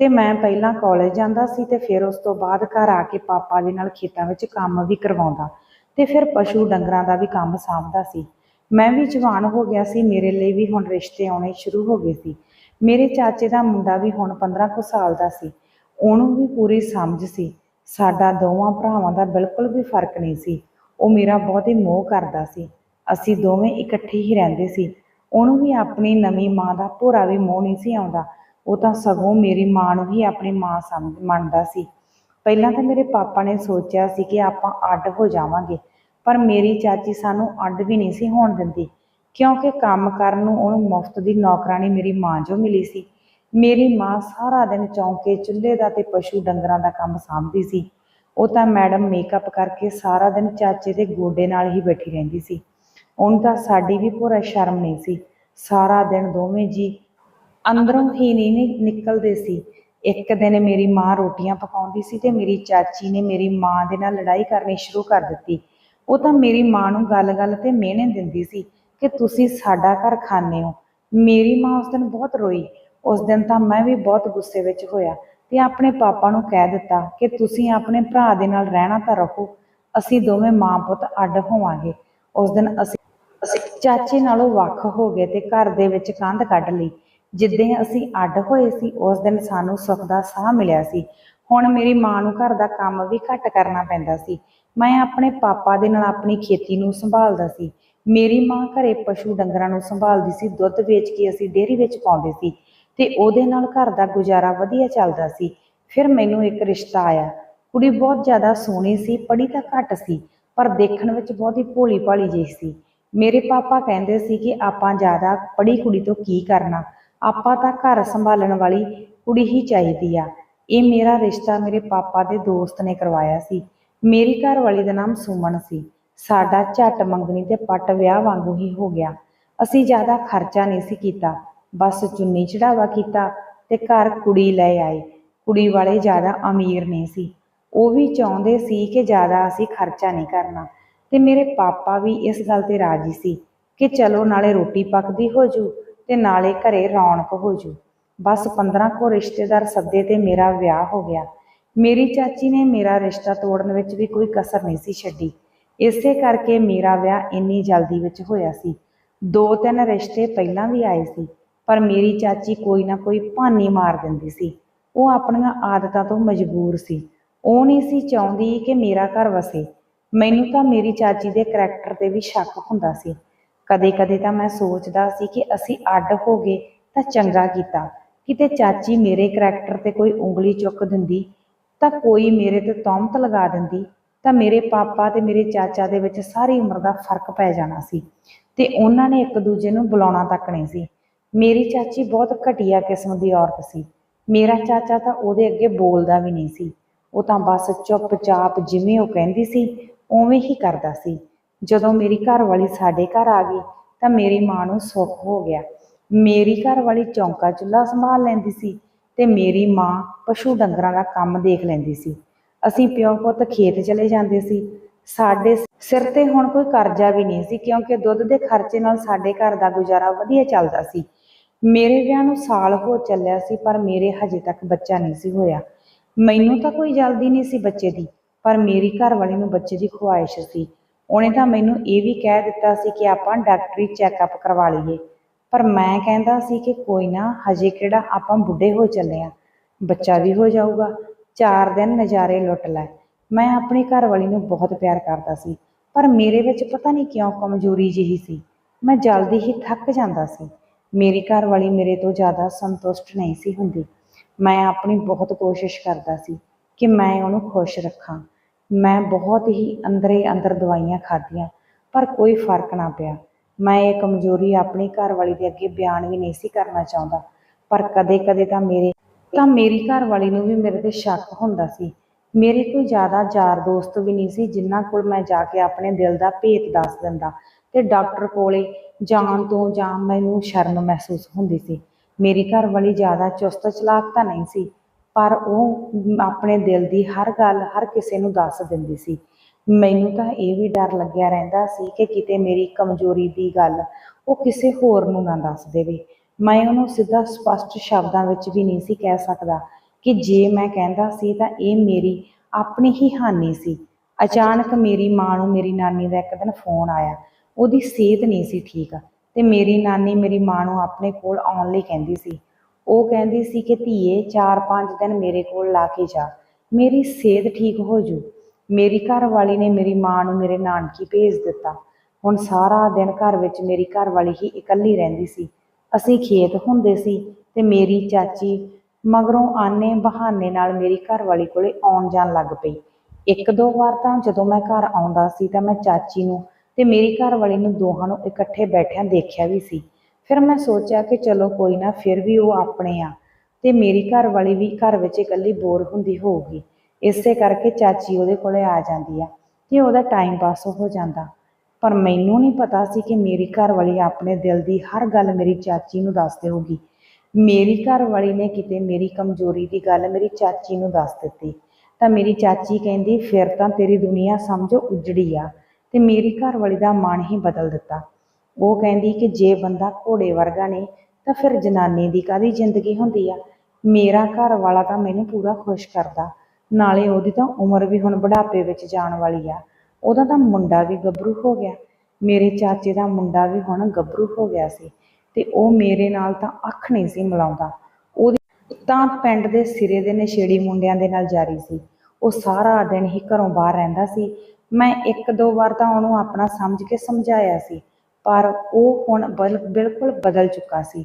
ਤੇ ਮੈਂ ਪਹਿਲਾਂ ਕਾਲਜ ਜਾਂਦਾ ਸੀ ਤੇ ਫਿਰ ਉਸ ਤੋਂ ਬਾਅਦ ਘਰ ਆ ਕੇ ਪਾਪਾ ਦੇ ਨਾਲ ਖੇਤਾਂ ਵਿੱਚ ਕੰਮ ਵੀ ਕਰਵਾਉਂਦਾ। ਤੇ ਫਿਰ ਪਸ਼ੂ ਡੰਗਰਾਂ ਦਾ ਵੀ ਕੰਮ ਸਾਂਭਦਾ ਸੀ। ਮੈਂ ਵੀ ਜਵਾਨ ਹੋ ਗਿਆ ਸੀ, ਮੇਰੇ ਲਈ ਵੀ ਹੁਣ ਰਿਸ਼ਤੇ ਆਉਣੇ ਸ਼ੁਰੂ ਹੋ ਗਏ ਸੀ। ਮੇਰੇ ਚਾਚੇ ਦਾ ਮੁੰਡਾ ਵੀ ਹੁਣ 15 ਕੁ ਸਾਲ ਦਾ ਸੀ। ਉਹਨੂੰ ਵੀ ਪੂਰੀ ਸਮਝ ਸੀ। ਸਾਡਾ ਦੋਵਾਂ ਭਰਾਵਾਂ ਦਾ ਬਿਲਕੁਲ ਵੀ ਫ਼ਰਕ ਨਹੀਂ ਸੀ। ਉਹ ਮੇਰਾ ਬਹੁਤ ਹੀ ਮੋਹ ਕਰਦਾ ਸੀ। ਅਸੀਂ ਦੋਵੇਂ ਇਕੱਠੇ ਹੀ ਰਹਿੰਦੇ ਸੀ। ਉਹਨੂੰ ਵੀ ਆਪਣੀ ਨਵੀਂ ਮਾਂ ਦਾ ਭੋਰਾ ਵੀ ਮੋਹ ਨਹੀਂ ਸੀ ਆਉਂਦਾ। ਉਹ ਤਾਂ ਸਗੋਂ ਮੇਰੀ ਮਾਂ ਨੂੰ ਹੀ ਆਪਣੀ ਮਾਂ ਸਮਝ, ਮੰਨਦਾ ਸੀ। ਪਹਿਲਾਂ ਤਾਂ ਮੇਰੇ ਪਾਪਾ ਨੇ ਸੋਚਿਆ ਸੀ ਕਿ ਆਪਾਂ ਅੱਡ ਹੋ ਜਾਵਾਂਗੇ, ਪਰ ਮੇਰੀ ਚਾਚੀ ਸਾਨੂੰ ਅੱਡ ਵੀ ਨਹੀਂ ਸੀ ਹੋਣ ਦਿੰਦੀ, ਕਿਉਂਕਿ ਕੰਮ ਕਰਨ ਨੂੰ ਉਹਨੂੰ ਮੁਫਤ ਦੀ ਨੌਕਰਾਨੀ ਮੇਰੀ ਮਾਂ ਜੋ ਮਿਲੀ ਸੀ। ਮੇਰੀ ਮਾਂ ਸਾਰਾ ਦਿਨ ਚੌਂਕੇ, ਚੁੱਲ੍ਹੇ ਦਾ ਤੇ ਪਸ਼ੂ ਡੰਗਰਾਂ ਦਾ ਕੰਮ ਸਾਂਭਦੀ ਸੀ। ਉਹ ਤਾਂ ਮੈਡਮ ਮੇਕਅਪ ਕਰਕੇ ਸਾਰਾ ਦਿਨ ਚਾਚੇ ਦੇ ਗੋਡੇ ਨਾਲ ਹੀ ਬੈਠੀ ਰਹਿੰਦੀ ਸੀ। ਉਹਨੂੰ ਤਾਂ ਸਾਡੀ ਵੀ ਪੂਰਾ ਸ਼ਰਮ ਨਹੀਂ ਸੀ। ਸਾਰਾ ਦਿਨ ਦੋਵੇਂ ਜੀ ਅੰਦਰੋਂ ਹੀ ਨਹੀਂ ਨਿਕਲਦੇ ਸੀ। ਇੱਕ ਦਿਨ ਮੇਰੀ ਮਾਂ ਰੋਟੀਆਂ ਪਕਾਉਂਦੀ ਸੀ ਤੇ ਮੇਰੀ ਚਾਚੀ ਨੇ ਮੇਰੀ ਮਾਂ ਦੇ ਨਾਲ ਲੜਾਈ ਕਰਨੀ ਸ਼ੁਰੂ ਕਰ ਦਿੱਤੀ। ਉਹ ਤਾਂ ਮੇਰੀ ਮਾਂ ਨੂੰ ਗੱਲ-ਗੱਲ ਤੇ ਮਿਹਣੇ ਦਿੰਦੀ ਸੀ ਕਿ ਤੁਸੀਂ ਸਾਡਾ ਘਰ ਖਾਂਦੇ ਹੋ। ਮੇਰੀ ਮਾਂ ਉਸ ਦਿਨ ਬਹੁਤ ਰੋਈ। ਉਸ ਦਿਨ ਤਾਂ ਮੈਂ ਵੀ ਬਹੁਤ ਗੁੱਸੇ ਵਿੱਚ ਹੋਇਆ ਤੇ ਆਪਣੇ ਪਾਪਾ ਨੂੰ ਕਹਿ ਦਿੱਤਾ ਕਿ ਤੁਸੀਂ ਆਪਣੇ ਭਰਾ ਦੇ ਨਾਲ ਰਹਿਣਾ ਤਾਂ ਰਹੋ। ਅਸੀਂ ਦੋਵੇਂ ਮਾਂ ਪੁੱਤ ਅੱਡ ਹੋਵਾਂਗੇ। ਉਸ ਦਿਨ ਅਸੀਂ ਚਾਚੇ ਨਾਲੋਂ ਵੱਖ ਹੋ ਗਏ ਤੇ ਘਰ ਦੇ ਵਿੱਚ ਕੰਧ ਕੱਢ ਲਈ। ਜਿੱਦਾਂ ਅਸੀਂ ਅੱਡ ਹੋਏ ਸੀ, ਉਸ ਦਿਨ ਸਾਨੂੰ ਸੁੱਖ ਦਾ ਸਾਹ ਮਿਲਿਆ ਸੀ। ਹੁਣ ਮੇਰੀ ਮਾਂ ਨੂੰ ਘਰ ਦਾ ਕੰਮ ਵੀ ਘੱਟ ਕਰਨਾ ਪੈਂਦਾ ਸੀ। ਮੈਂ ਆਪਣੇ ਪਾਪਾ ਦੇ ਨਾਲ ਆਪਣੀ ਖੇਤੀ ਨੂੰ ਸੰਭਾਲਦਾ ਸੀ। ਮੇਰੀ ਮਾਂ ਘਰੇ ਪਸ਼ੂ ਡੰਗਰਾਂ ਨੂੰ ਸੰਭਾਲਦੀ ਸੀ, ਦੁੱਧ ਵੇਚ ਕੇ ਅਸੀਂ ਡੇਅਰੀ ਵਿੱਚ ਪਾਉਂਦੇ ਸੀ ਤੇ ਉਹਦੇ ਨਾਲ ਘਰ ਦਾ ਗੁਜ਼ਾਰਾ ਵਧੀਆ ਚੱਲਦਾ ਸੀ। ਫਿਰ ਮੈਨੂੰ ਇੱਕ ਰਿਸ਼ਤਾ ਆਇਆ। ਕੁੜੀ ਬਹੁਤ ਜ਼ਿਆਦਾ ਸੋਹਣੀ ਸੀ, ਪੜ੍ਹੀ ਤਾਂ ਘੱਟ ਸੀ, ਪਰ ਦੇਖਣ ਵਿੱਚ ਬਹੁਤ ਹੀ ਭੋਲੀ ਭਾਲੀ ਜਿਹੀ ਸੀ। ਮੇਰੇ ਪਾਪਾ ਕਹਿੰਦੇ ਸੀ ਕਿ ਆਪਾਂ ਜ਼ਿਆਦਾ ਪੜ੍ਹੀ ਕੁੜੀ ਤੋਂ ਕੀ ਕਰਨਾ? ਆਪਾਂ ਤਾਂ ਘਰ ਸੰਭਾਲਣ ਵਾਲੀ ਕੁੜੀ ਹੀ ਚਾਹੀਦੀ ਆ। ਇਹ ਮੇਰਾ ਰਿਸ਼ਤਾ ਮੇਰੇ ਪਾਪਾ ਦੇ ਦੋਸਤ ਨੇ ਕਰਵਾਇਆ ਸੀ। ਮੇਰੀ ਘਰ ਵਾਲੀ ਦਾ ਨਾਮ ਸੁਮਨ ਸੀ। ਸਾਡਾ ਝੱਟ ਮੰਗਣੀ ਤੇ ਪੱਟ ਵਿਆਹ ਵਾਂਗੂ ਹੀ ਹੋ ਗਿਆ। ਅਸੀਂ ਜ਼ਿਆਦਾ ਖਰਚਾ ਨਹੀਂ ਸੀ ਕੀਤਾ। ਬਸ ਚੁੰਨੀ ਚੜਾਵਾ ਕੀਤਾ ਤੇ ਘਰ ਕੁੜੀ ਲੈ ਆਏ ਕੁੜੀ ਵਾਲੇ ਜ਼ਿਆਦਾ ਅਮੀਰ ਨਹੀਂ ਸੀ। ਉਹ ਵੀ ਚਾਹੁੰਦੇ ਸੀ ਕਿ ਜ਼ਿਆਦਾ ਅਸੀਂ ਖਰਚਾ ਨਹੀਂ ਕਰਨਾ। ਤੇ ਮੇਰੇ ਪਾਪਾ ਵੀ ਇਸ ਗੱਲ ਤੇ ਰਾਜੀ ਸੀ ਕਿ ਚਲੋ ਨਾਲੇ ਰੋਟੀ ਪੱਕਦੀ ਹੋ ਜੂ। ਤੇ ਨਾਲੇ ਘਰੇ ਰੌਣਕ ਹੋ ਜੂ। ਬਸ 15 ਕੋ ਰਿਸ਼ਤੇਦਾਰ ਸੱਦੇ ਤੇ ਮੇਰਾ ਵਿਆਹ ਹੋ ਗਿਆ। ਮੇਰੀ ਚਾਚੀ ਨੇ ਮੇਰਾ ਰਿਸ਼ਤਾ ਤੋੜਨ ਵਿੱਚ ਵੀ ਕੋਈ ਕਸਰ ਨਹੀਂ ਸੀ ਛੱਡੀ। ਇਸੇ ਕਰਕੇ ਮੇਰਾ ਵਿਆਹ ਇੰਨੀ ਜਲਦੀ ਵਿੱਚ ਹੋਇਆ ਸੀ। ਦੋ ਤਿੰਨ ਰਿਸ਼ਤੇ ਪਹਿਲਾਂ ਵੀ ਆਏ ਸੀ, ਪਰ ਮੇਰੀ ਚਾਚੀ ਕੋਈ ਨਾ ਕੋਈ ਭਾਨੀ ਮਾਰ ਦਿੰਦੀ ਸੀ। ਉਹ ਆਪਣੀਆਂ ਆਦਤਾਂ ਤੋਂ ਮਜਬੂਰ ਸੀ। ਉਹ ਨਹੀਂ ਸੀ ਚਾਹੁੰਦੀ ਕਿ ਮੇਰਾ ਘਰ ਵਸੇ। ਮੈਨੂੰ ਤਾਂ ਮੇਰੀ ਚਾਚੀ ਦੇ ਕਰੈਕਟਰ ਤੇ ਵੀ ਸ਼ੱਕ ਹੁੰਦਾ ਸੀ। ਕਦੇ-ਕਦੇ ਤਾਂ ਮੈਂ ਸੋਚਦਾ ਸੀ ਕਿ ਅਸੀਂ ਅੱਡ ਹੋ ਗਏ ਤਾਂ ਚੰਗਾ ਕੀਤਾ। ਕਿਤੇ ਚਾਚੀ ਮੇਰੇ ਕਰੈਕਟਰ ਤੇ ਕੋਈ ਉਂਗਲੀ ਚੁੱਕ ਦਿੰਦੀ ਤਾਂ ਕੋਈ ਮੇਰੇ ਤੇ ਤੌਮਤ ਲਗਾ ਦਿੰਦੀ ਤਾਂ ਮੇਰੇ ਪਾਪਾ ਤੇ ਮੇਰੇ ਚਾਚਾ ਦੇ ਵਿੱਚ ਸਾਰੀ ਉਮਰ ਦਾ ਫ਼ਰਕ ਪੈ ਜਾਣਾ ਸੀ ਤੇ ਉਹਨਾਂ ਨੇ ਇੱਕ ਦੂਜੇ ਨੂੰ ਬੁਲਾਉਣਾ ਤੱਕ ਨਹੀਂ ਸੀ। ਮੇਰੀ ਚਾਚੀ ਬਹੁਤ ਘਟੀਆ ਕਿਸਮ ਦੀ ਔਰਤ ਸੀ। ਮੇਰਾ ਚਾਚਾ ਤਾਂ ਉਹਦੇ ਅੱਗੇ ਬੋਲਦਾ ਵੀ ਨਹੀਂ ਸੀ। ਉਹ ਤਾਂ ਬਸ ਚੁੱਪਚਾਪ ਜਿਵੇਂ ਉਹ ਕਹਿੰਦੀ ਸੀ, ਉਵੇਂ ਹੀ ਕਰਦਾ ਸੀ। ਜਦੋਂ ਮੇਰੀ ਘਰ ਵਾਲੀ ਸਾਡੇ ਘਰ ਆ ਗਈ ਤਾਂ ਮੇਰੀ ਮਾਂ ਨੂੰ ਸੁੱਖ ਹੋ ਗਿਆ। ਮੇਰੀ ਘਰ ਵਾਲੀ ਚੌਂਕਾ ਚੁੱਲ੍ਹਾ ਸੰਭਾਲ ਲੈਂਦੀ ਸੀ ਤੇ ਮੇਰੀ ਮਾਂ ਪਸ਼ੂ ਡੰਗਰਾਂ ਦਾ ਕੰਮ ਦੇਖ ਲੈਂਦੀ ਸੀ। ਅਸੀਂ ਪਿਓ ਪੁੱਤ ਖੇਤ ਚਲੇ ਜਾਂਦੇ ਸੀ। ਸਾਡੇ ਸਿਰ ਤੇ ਹੁਣ ਕੋਈ ਕਰਜ਼ਾ ਵੀ ਨਹੀਂ ਸੀ ਕਿਉਂਕਿ ਦੁੱਧ ਦੇ ਖਰਚੇ ਨਾਲ ਸਾਡੇ ਘਰ ਦਾ ਗੁਜ਼ਾਰਾ ਵਧੀਆ ਚੱਲਦਾ ਸੀ। ਮੇਰੇ ਵਿਆਹ ਨੂੰ ਸਾਲ ਹੋ ਚੱਲਿਆ ਸੀ ਪਰ ਮੇਰੇ ਹਜੇ ਤੱਕ ਬੱਚਾ ਨਹੀਂ ਸੀ ਹੋਇਆ। ਮੈਨੂੰ ਤਾਂ ਕੋਈ ਜਲਦੀ ਨਹੀਂ ਸੀ ਬੱਚੇ ਦੀ, ਪਰ ਮੇਰੀ ਘਰ ਵਾਲੀ ਨੂੰ ਬੱਚੇ ਦੀ ਖੁਆਇਸ਼ ਸੀ। ਉਹਨੇ ਤਾਂ ਮੈਨੂੰ ਇਹ ਵੀ ਕਹਿ ਦਿੱਤਾ ਸੀ ਕਿ ਆਪਾਂ ਡਾਕਟਰੀ ਚੈੱਕਅਪ ਕਰਵਾ ਲਈਏ। ਪਰ ਮੈਂ ਕਹਿੰਦਾ ਸੀ ਕਿ ਕੋਈ ਨਾ, ਹਜੇ ਕਿਹੜਾ ਆਪਾਂ ਬੁੱਢੇ ਹੋ ਚੱਲੇ ਆ। ਬੱਚਾ ਵੀ ਹੋ ਜਾਊਗਾ, ਚਾਰ ਦਿਨ ਨਜ਼ਾਰੇ ਲੁੱਟ ਲੈ। ਮੈਂ ਆਪਣੀ ਘਰ ਵਾਲੀ ਨੂੰ ਬਹੁਤ ਪਿਆਰ ਕਰਦਾ ਸੀ, ਪਰ ਮੇਰੇ ਵਿੱਚ ਪਤਾ ਨਹੀਂ ਕਿਉਂ ਕਮਜ਼ੋਰੀ ਜਿਹੀ ਸੀ। ਮੈਂ ਜਲਦੀ ਹੀ ਥੱਕ ਜਾਂਦਾ ਸੀ। ਮੇਰੀ ਘਰ ਵਾਲੀ ਮੇਰੇ ਤੋਂ ਜ਼ਿਆਦਾ ਸੰਤੁਸ਼ਟ ਨਹੀਂ ਸੀ ਹੁੰਦੀ। ਮੈਂ ਆਪਣੀ ਬਹੁਤ ਕੋਸ਼ਿਸ਼ ਕਰਦਾ ਸੀ ਕਿ ਮੈਂ ਉਹਨੂੰ ਖੁਸ਼ ਰੱਖਾਂ। ਮੈਂ ਬਹੁਤ ਹੀ ਅੰਦਰੇ ਅੰਦਰ ਦਵਾਈਆਂ ਖਾਧੀਆਂ, ਪਰ ਕੋਈ ਫ਼ਰਕ ਨਾ ਪਿਆ। ਮੈਂ ਇਹ ਕਮਜ਼ੋਰੀ ਆਪਣੀ ਘਰਵਾਲੀ ਦੇ ਅੱਗੇ ਬਿਆਨ ਵੀ ਨਹੀਂ ਸੀ ਕਰਨਾ ਚਾਹੁੰਦਾ, ਪਰ ਕਦੇ-ਕਦੇ ਤਾਂ ਮੇਰੇ, ਤਾਂ ਮੇਰੀ ਘਰਵਾਲੀ ਨੂੰ ਵੀ ਮੇਰੇ ਤੇ ਸ਼ੱਕ ਹੁੰਦਾ ਸੀ। ਮੇਰੇ ਕੋਈ ਜ਼ਿਆਦਾ ਯਾਰ ਦੋਸਤ ਵੀ ਨਹੀਂ ਸੀ, ਜਿਨ੍ਹਾਂ ਕੋਲ ਮੈਂ ਜਾ ਕੇ ਆਪਣੇ ਦਿਲ ਦਾ ਭੇਤ ਦੱਸ ਦਿੰਦਾ ਤੇ ਡਾਕਟਰ ਕੋਲੇ ਜਾਣ ਤੋਂ ਜਾਂ ਮੈਨੂੰ ਸ਼ਰਮ ਮਹਿਸੂਸ ਹੁੰਦੀ ਸੀ। ਮੇਰੀ ਘਰਵਾਲੀ ਜ਼ਿਆਦਾ ਚੁਸਤ ਚਲਾਕ ਤਾਂ ਨਹੀਂ ਸੀ ਪਰ ਉਹ ਆਪਣੇ ਦਿਲ ਦੀ ਹਰ ਗੱਲ ਹਰ ਕਿਸੇ ਨੂੰ ਦੱਸ ਦਿੰਦੀ ਸੀ। ਮੈਨੂੰ ਤਾਂ ਇਹ ਵੀ ਡਰ ਲੱਗਿਆ ਰਹਿੰਦਾ ਸੀ ਕਿ ਕਿਤੇ ਮੇਰੀ ਕਮਜ਼ੋਰੀ ਦੀ ਗੱਲ ਉਹ ਕਿਸੇ ਹੋਰ ਨੂੰ ਨਾ ਦੱਸ ਦੇਵੇ। ਮੈਂ ਉਹਨੂੰ ਸਿੱਧਾ ਸਪਸ਼ਟ ਸ਼ਬਦਾਂ ਵਿੱਚ ਵੀ ਨਹੀਂ ਸੀ ਕਹਿ ਸਕਦਾ ਕਿ ਜੇ ਮੈਂ ਕਹਿੰਦਾ ਸੀ ਤਾਂ ਇਹ ਮੇਰੀ ਆਪਣੀ ਹੀ ਹਾਨੀ ਸੀ। ਅਚਾਨਕ ਮੇਰੀ ਮਾਂ ਨੂੰ ਮੇਰੀ ਨਾਨੀ ਦਾ ਇੱਕ ਦਿਨ ਫੋਨ ਆਇਆ। ਉਹਦੀ ਸਿਹਤ ਨਹੀਂ ਸੀ ਠੀਕ ਤੇ ਮੇਰੀ ਨਾਨੀ ਮੇਰੀ ਮਾਂ ਨੂੰ ਆਪਣੇ ਕੋਲ ਆਉਣ ਲਈ ਕਹਿੰਦੀ ਸੀ। ਉਹ ਕਹਿੰਦੀ ਸੀ ਕਿ ਧੀਏ 4-5 ਦਿਨ ਮੇਰੇ ਕੋਲ ਲਾ ਕੇ ਜਾ। ਮੇਰੀ ਸਿਹਤ ਠੀਕ ਹੋ ਜੂ। ਮੇਰੀ ਘਰ ਵਾਲੀ ਨੇ ਮੇਰੀ ਮਾਂ ਨੂੰ ਮੇਰੇ ਨਾਨਕੀ ਭੇਜ ਦਿੱਤਾ। ਹੁਣ ਸਾਰਾ ਦਿਨ ਘਰ ਵਿੱਚ ਮੇਰੀ ਘਰ ਵਾਲੀ ਹੀ ਇਕੱਲੀ ਰਹਿੰਦੀ ਸੀ। ਅਸੀਂ ਖੇਤ ਹੁੰਦੇ ਸੀ ਤੇ ਮੇਰੀ ਚਾਚੀ ਮਗਰੋਂ ਆਨੇ ਬਹਾਨੇ ਨਾਲ ਮੇਰੀ ਘਰ ਵਾਲੀ ਕੋਲੇ ਆਉਣ ਜਾਣ ਲੱਗ ਪਈ। ਇੱਕ ਦੋ ਵਾਰ ਤਾਂ ਜਦੋਂ ਮੈਂ ਘਰ ਆਉਂਦਾ ਸੀ ਤਾਂ ਮੈਂ ਚਾਚੀ ਨੂੰ ਤੇ ਮੇਰੀ ਘਰ ਵਾਲੀ ਨੂੰ ਦੋਹਾਂ ਨੂੰ ਇਕੱਠੇ ਬੈਠਿਆਂ ਦੇਖਿਆ ਵੀ ਸੀ। ਫਿਰ ਮੈਂ ਸੋਚਿਆ ਕਿ ਚਲੋ ਕੋਈ ਨਾ, ਫਿਰ ਵੀ ਉਹ ਆਪਣੇ ਆ। ਤੇ ਮੇਰੀ ਘਰ ਵਾਲੀ ਵੀ ਘਰ ਵਿੱਚ ਇਕੱਲੀ ਬੋਰ ਹੁੰਦੀ ਹੋਊਗੀ। ਇਸੇ ਕਰਕੇ ਚਾਚੀ ਉਹਦੇ ਕੋਲੇ ਆ ਜਾਂਦੀ ਆ ਤੇ ਉਹਦਾ ਟਾਈਮ ਪਾਸ ਹੋ ਜਾਂਦਾ। ਪਰ ਮੈਨੂੰ ਨਹੀਂ ਪਤਾ ਸੀ ਕਿ ਮੇਰੀ ਘਰ ਵਾਲੀ ਆਪਣੇ ਦਿਲ ਦੀ ਹਰ ਗੱਲ ਮੇਰੀ ਚਾਚੀ ਨੂੰ ਦੱਸ ਦੇਊਗੀ। ਮੇਰੀ ਘਰ ਵਾਲੀ ਨੇ ਕਿਤੇ ਮੇਰੀ ਕਮਜ਼ੋਰੀ ਦੀ ਗੱਲ ਮੇਰੀ ਚਾਚੀ ਨੂੰ ਦੱਸ ਦਿੱਤੀ। ਤਾਂ ਮੇਰੀ ਚਾਚੀ ਕਹਿੰਦੀ, ਫਿਰ ਤਾਂ ਤੇਰੀ ਦੁਨੀਆ ਸਮਝੋ ਉਜੜੀ ਆ। ਤੇ ਮੇਰੀ ਘਰ ਵਾਲੀ ਦਾ ਮਨ ਹੀ ਬਦਲ ਦਿੱਤਾ। ਉਹ ਕਹਿੰਦੀ ਕਿ ਜੇ ਬੰਦਾ ਘੋੜੇ ਵਰਗਾ ਨੇ, ਤਾਂ ਫਿਰ ਜਨਾਨੀ ਦੀ ਕਾਹਦੀ ਜ਼ਿੰਦਗੀ ਹੁੰਦੀ ਆ? ਮੇਰਾ ਘਰ ਵਾਲਾ ਤਾਂ ਮੈਨੂੰ ਪੂਰਾ ਖੁਸ਼ ਕਰਦਾ, ਨਾਲੇ ਉਹਦੀ ਤਾਂ ਉਮਰ ਵੀ ਹੁਣ ਬੁਢਾਪੇ ਵਿੱਚ ਜਾਣ ਵਾਲੀ ਆ। ਉਹਦਾ ਤਾਂ ਮੁੰਡਾ ਵੀ ਗੱਭਰੂ ਹੋ ਗਿਆ। ਮੇਰੇ ਚਾਚੇ ਦਾ ਮੁੰਡਾ ਵੀ ਹੁਣ ਗੱਭਰੂ ਹੋ ਗਿਆ ਸੀ ਤੇ ਉਹ ਮੇਰੇ ਨਾਲ ਤਾਂ ਅੱਖ ਨਹੀਂ ਸੀ ਮਿਲਾਉਂਦਾ। ਉਹਦੀ ਤਾਂ ਪਿੰਡ ਦੇ ਸਿਰੇ ਦੇ ਨਸ਼ੇੜੀ ਮੁੰਡਿਆਂ ਦੇ ਨਾਲ ਜਾਰੀ ਸੀ। ਉਹ ਸਾਰਾ ਦਿਨ ਹੀ ਘਰੋਂ ਬਾਹਰ ਰਹਿੰਦਾ ਸੀ। ਮੈਂ ਇੱਕ ਦੋ ਵਾਰ ਤਾਂ ਉਹਨੂੰ ਆਪਣਾ ਸਮਝ ਕੇ ਸਮਝਾਇਆ ਸੀ। ਪਰ ਉਹ ਹੁਣ ਬਲ, ਬਿਲਕੁਲ ਬਦਲ ਚੁੱਕਾ ਸੀ।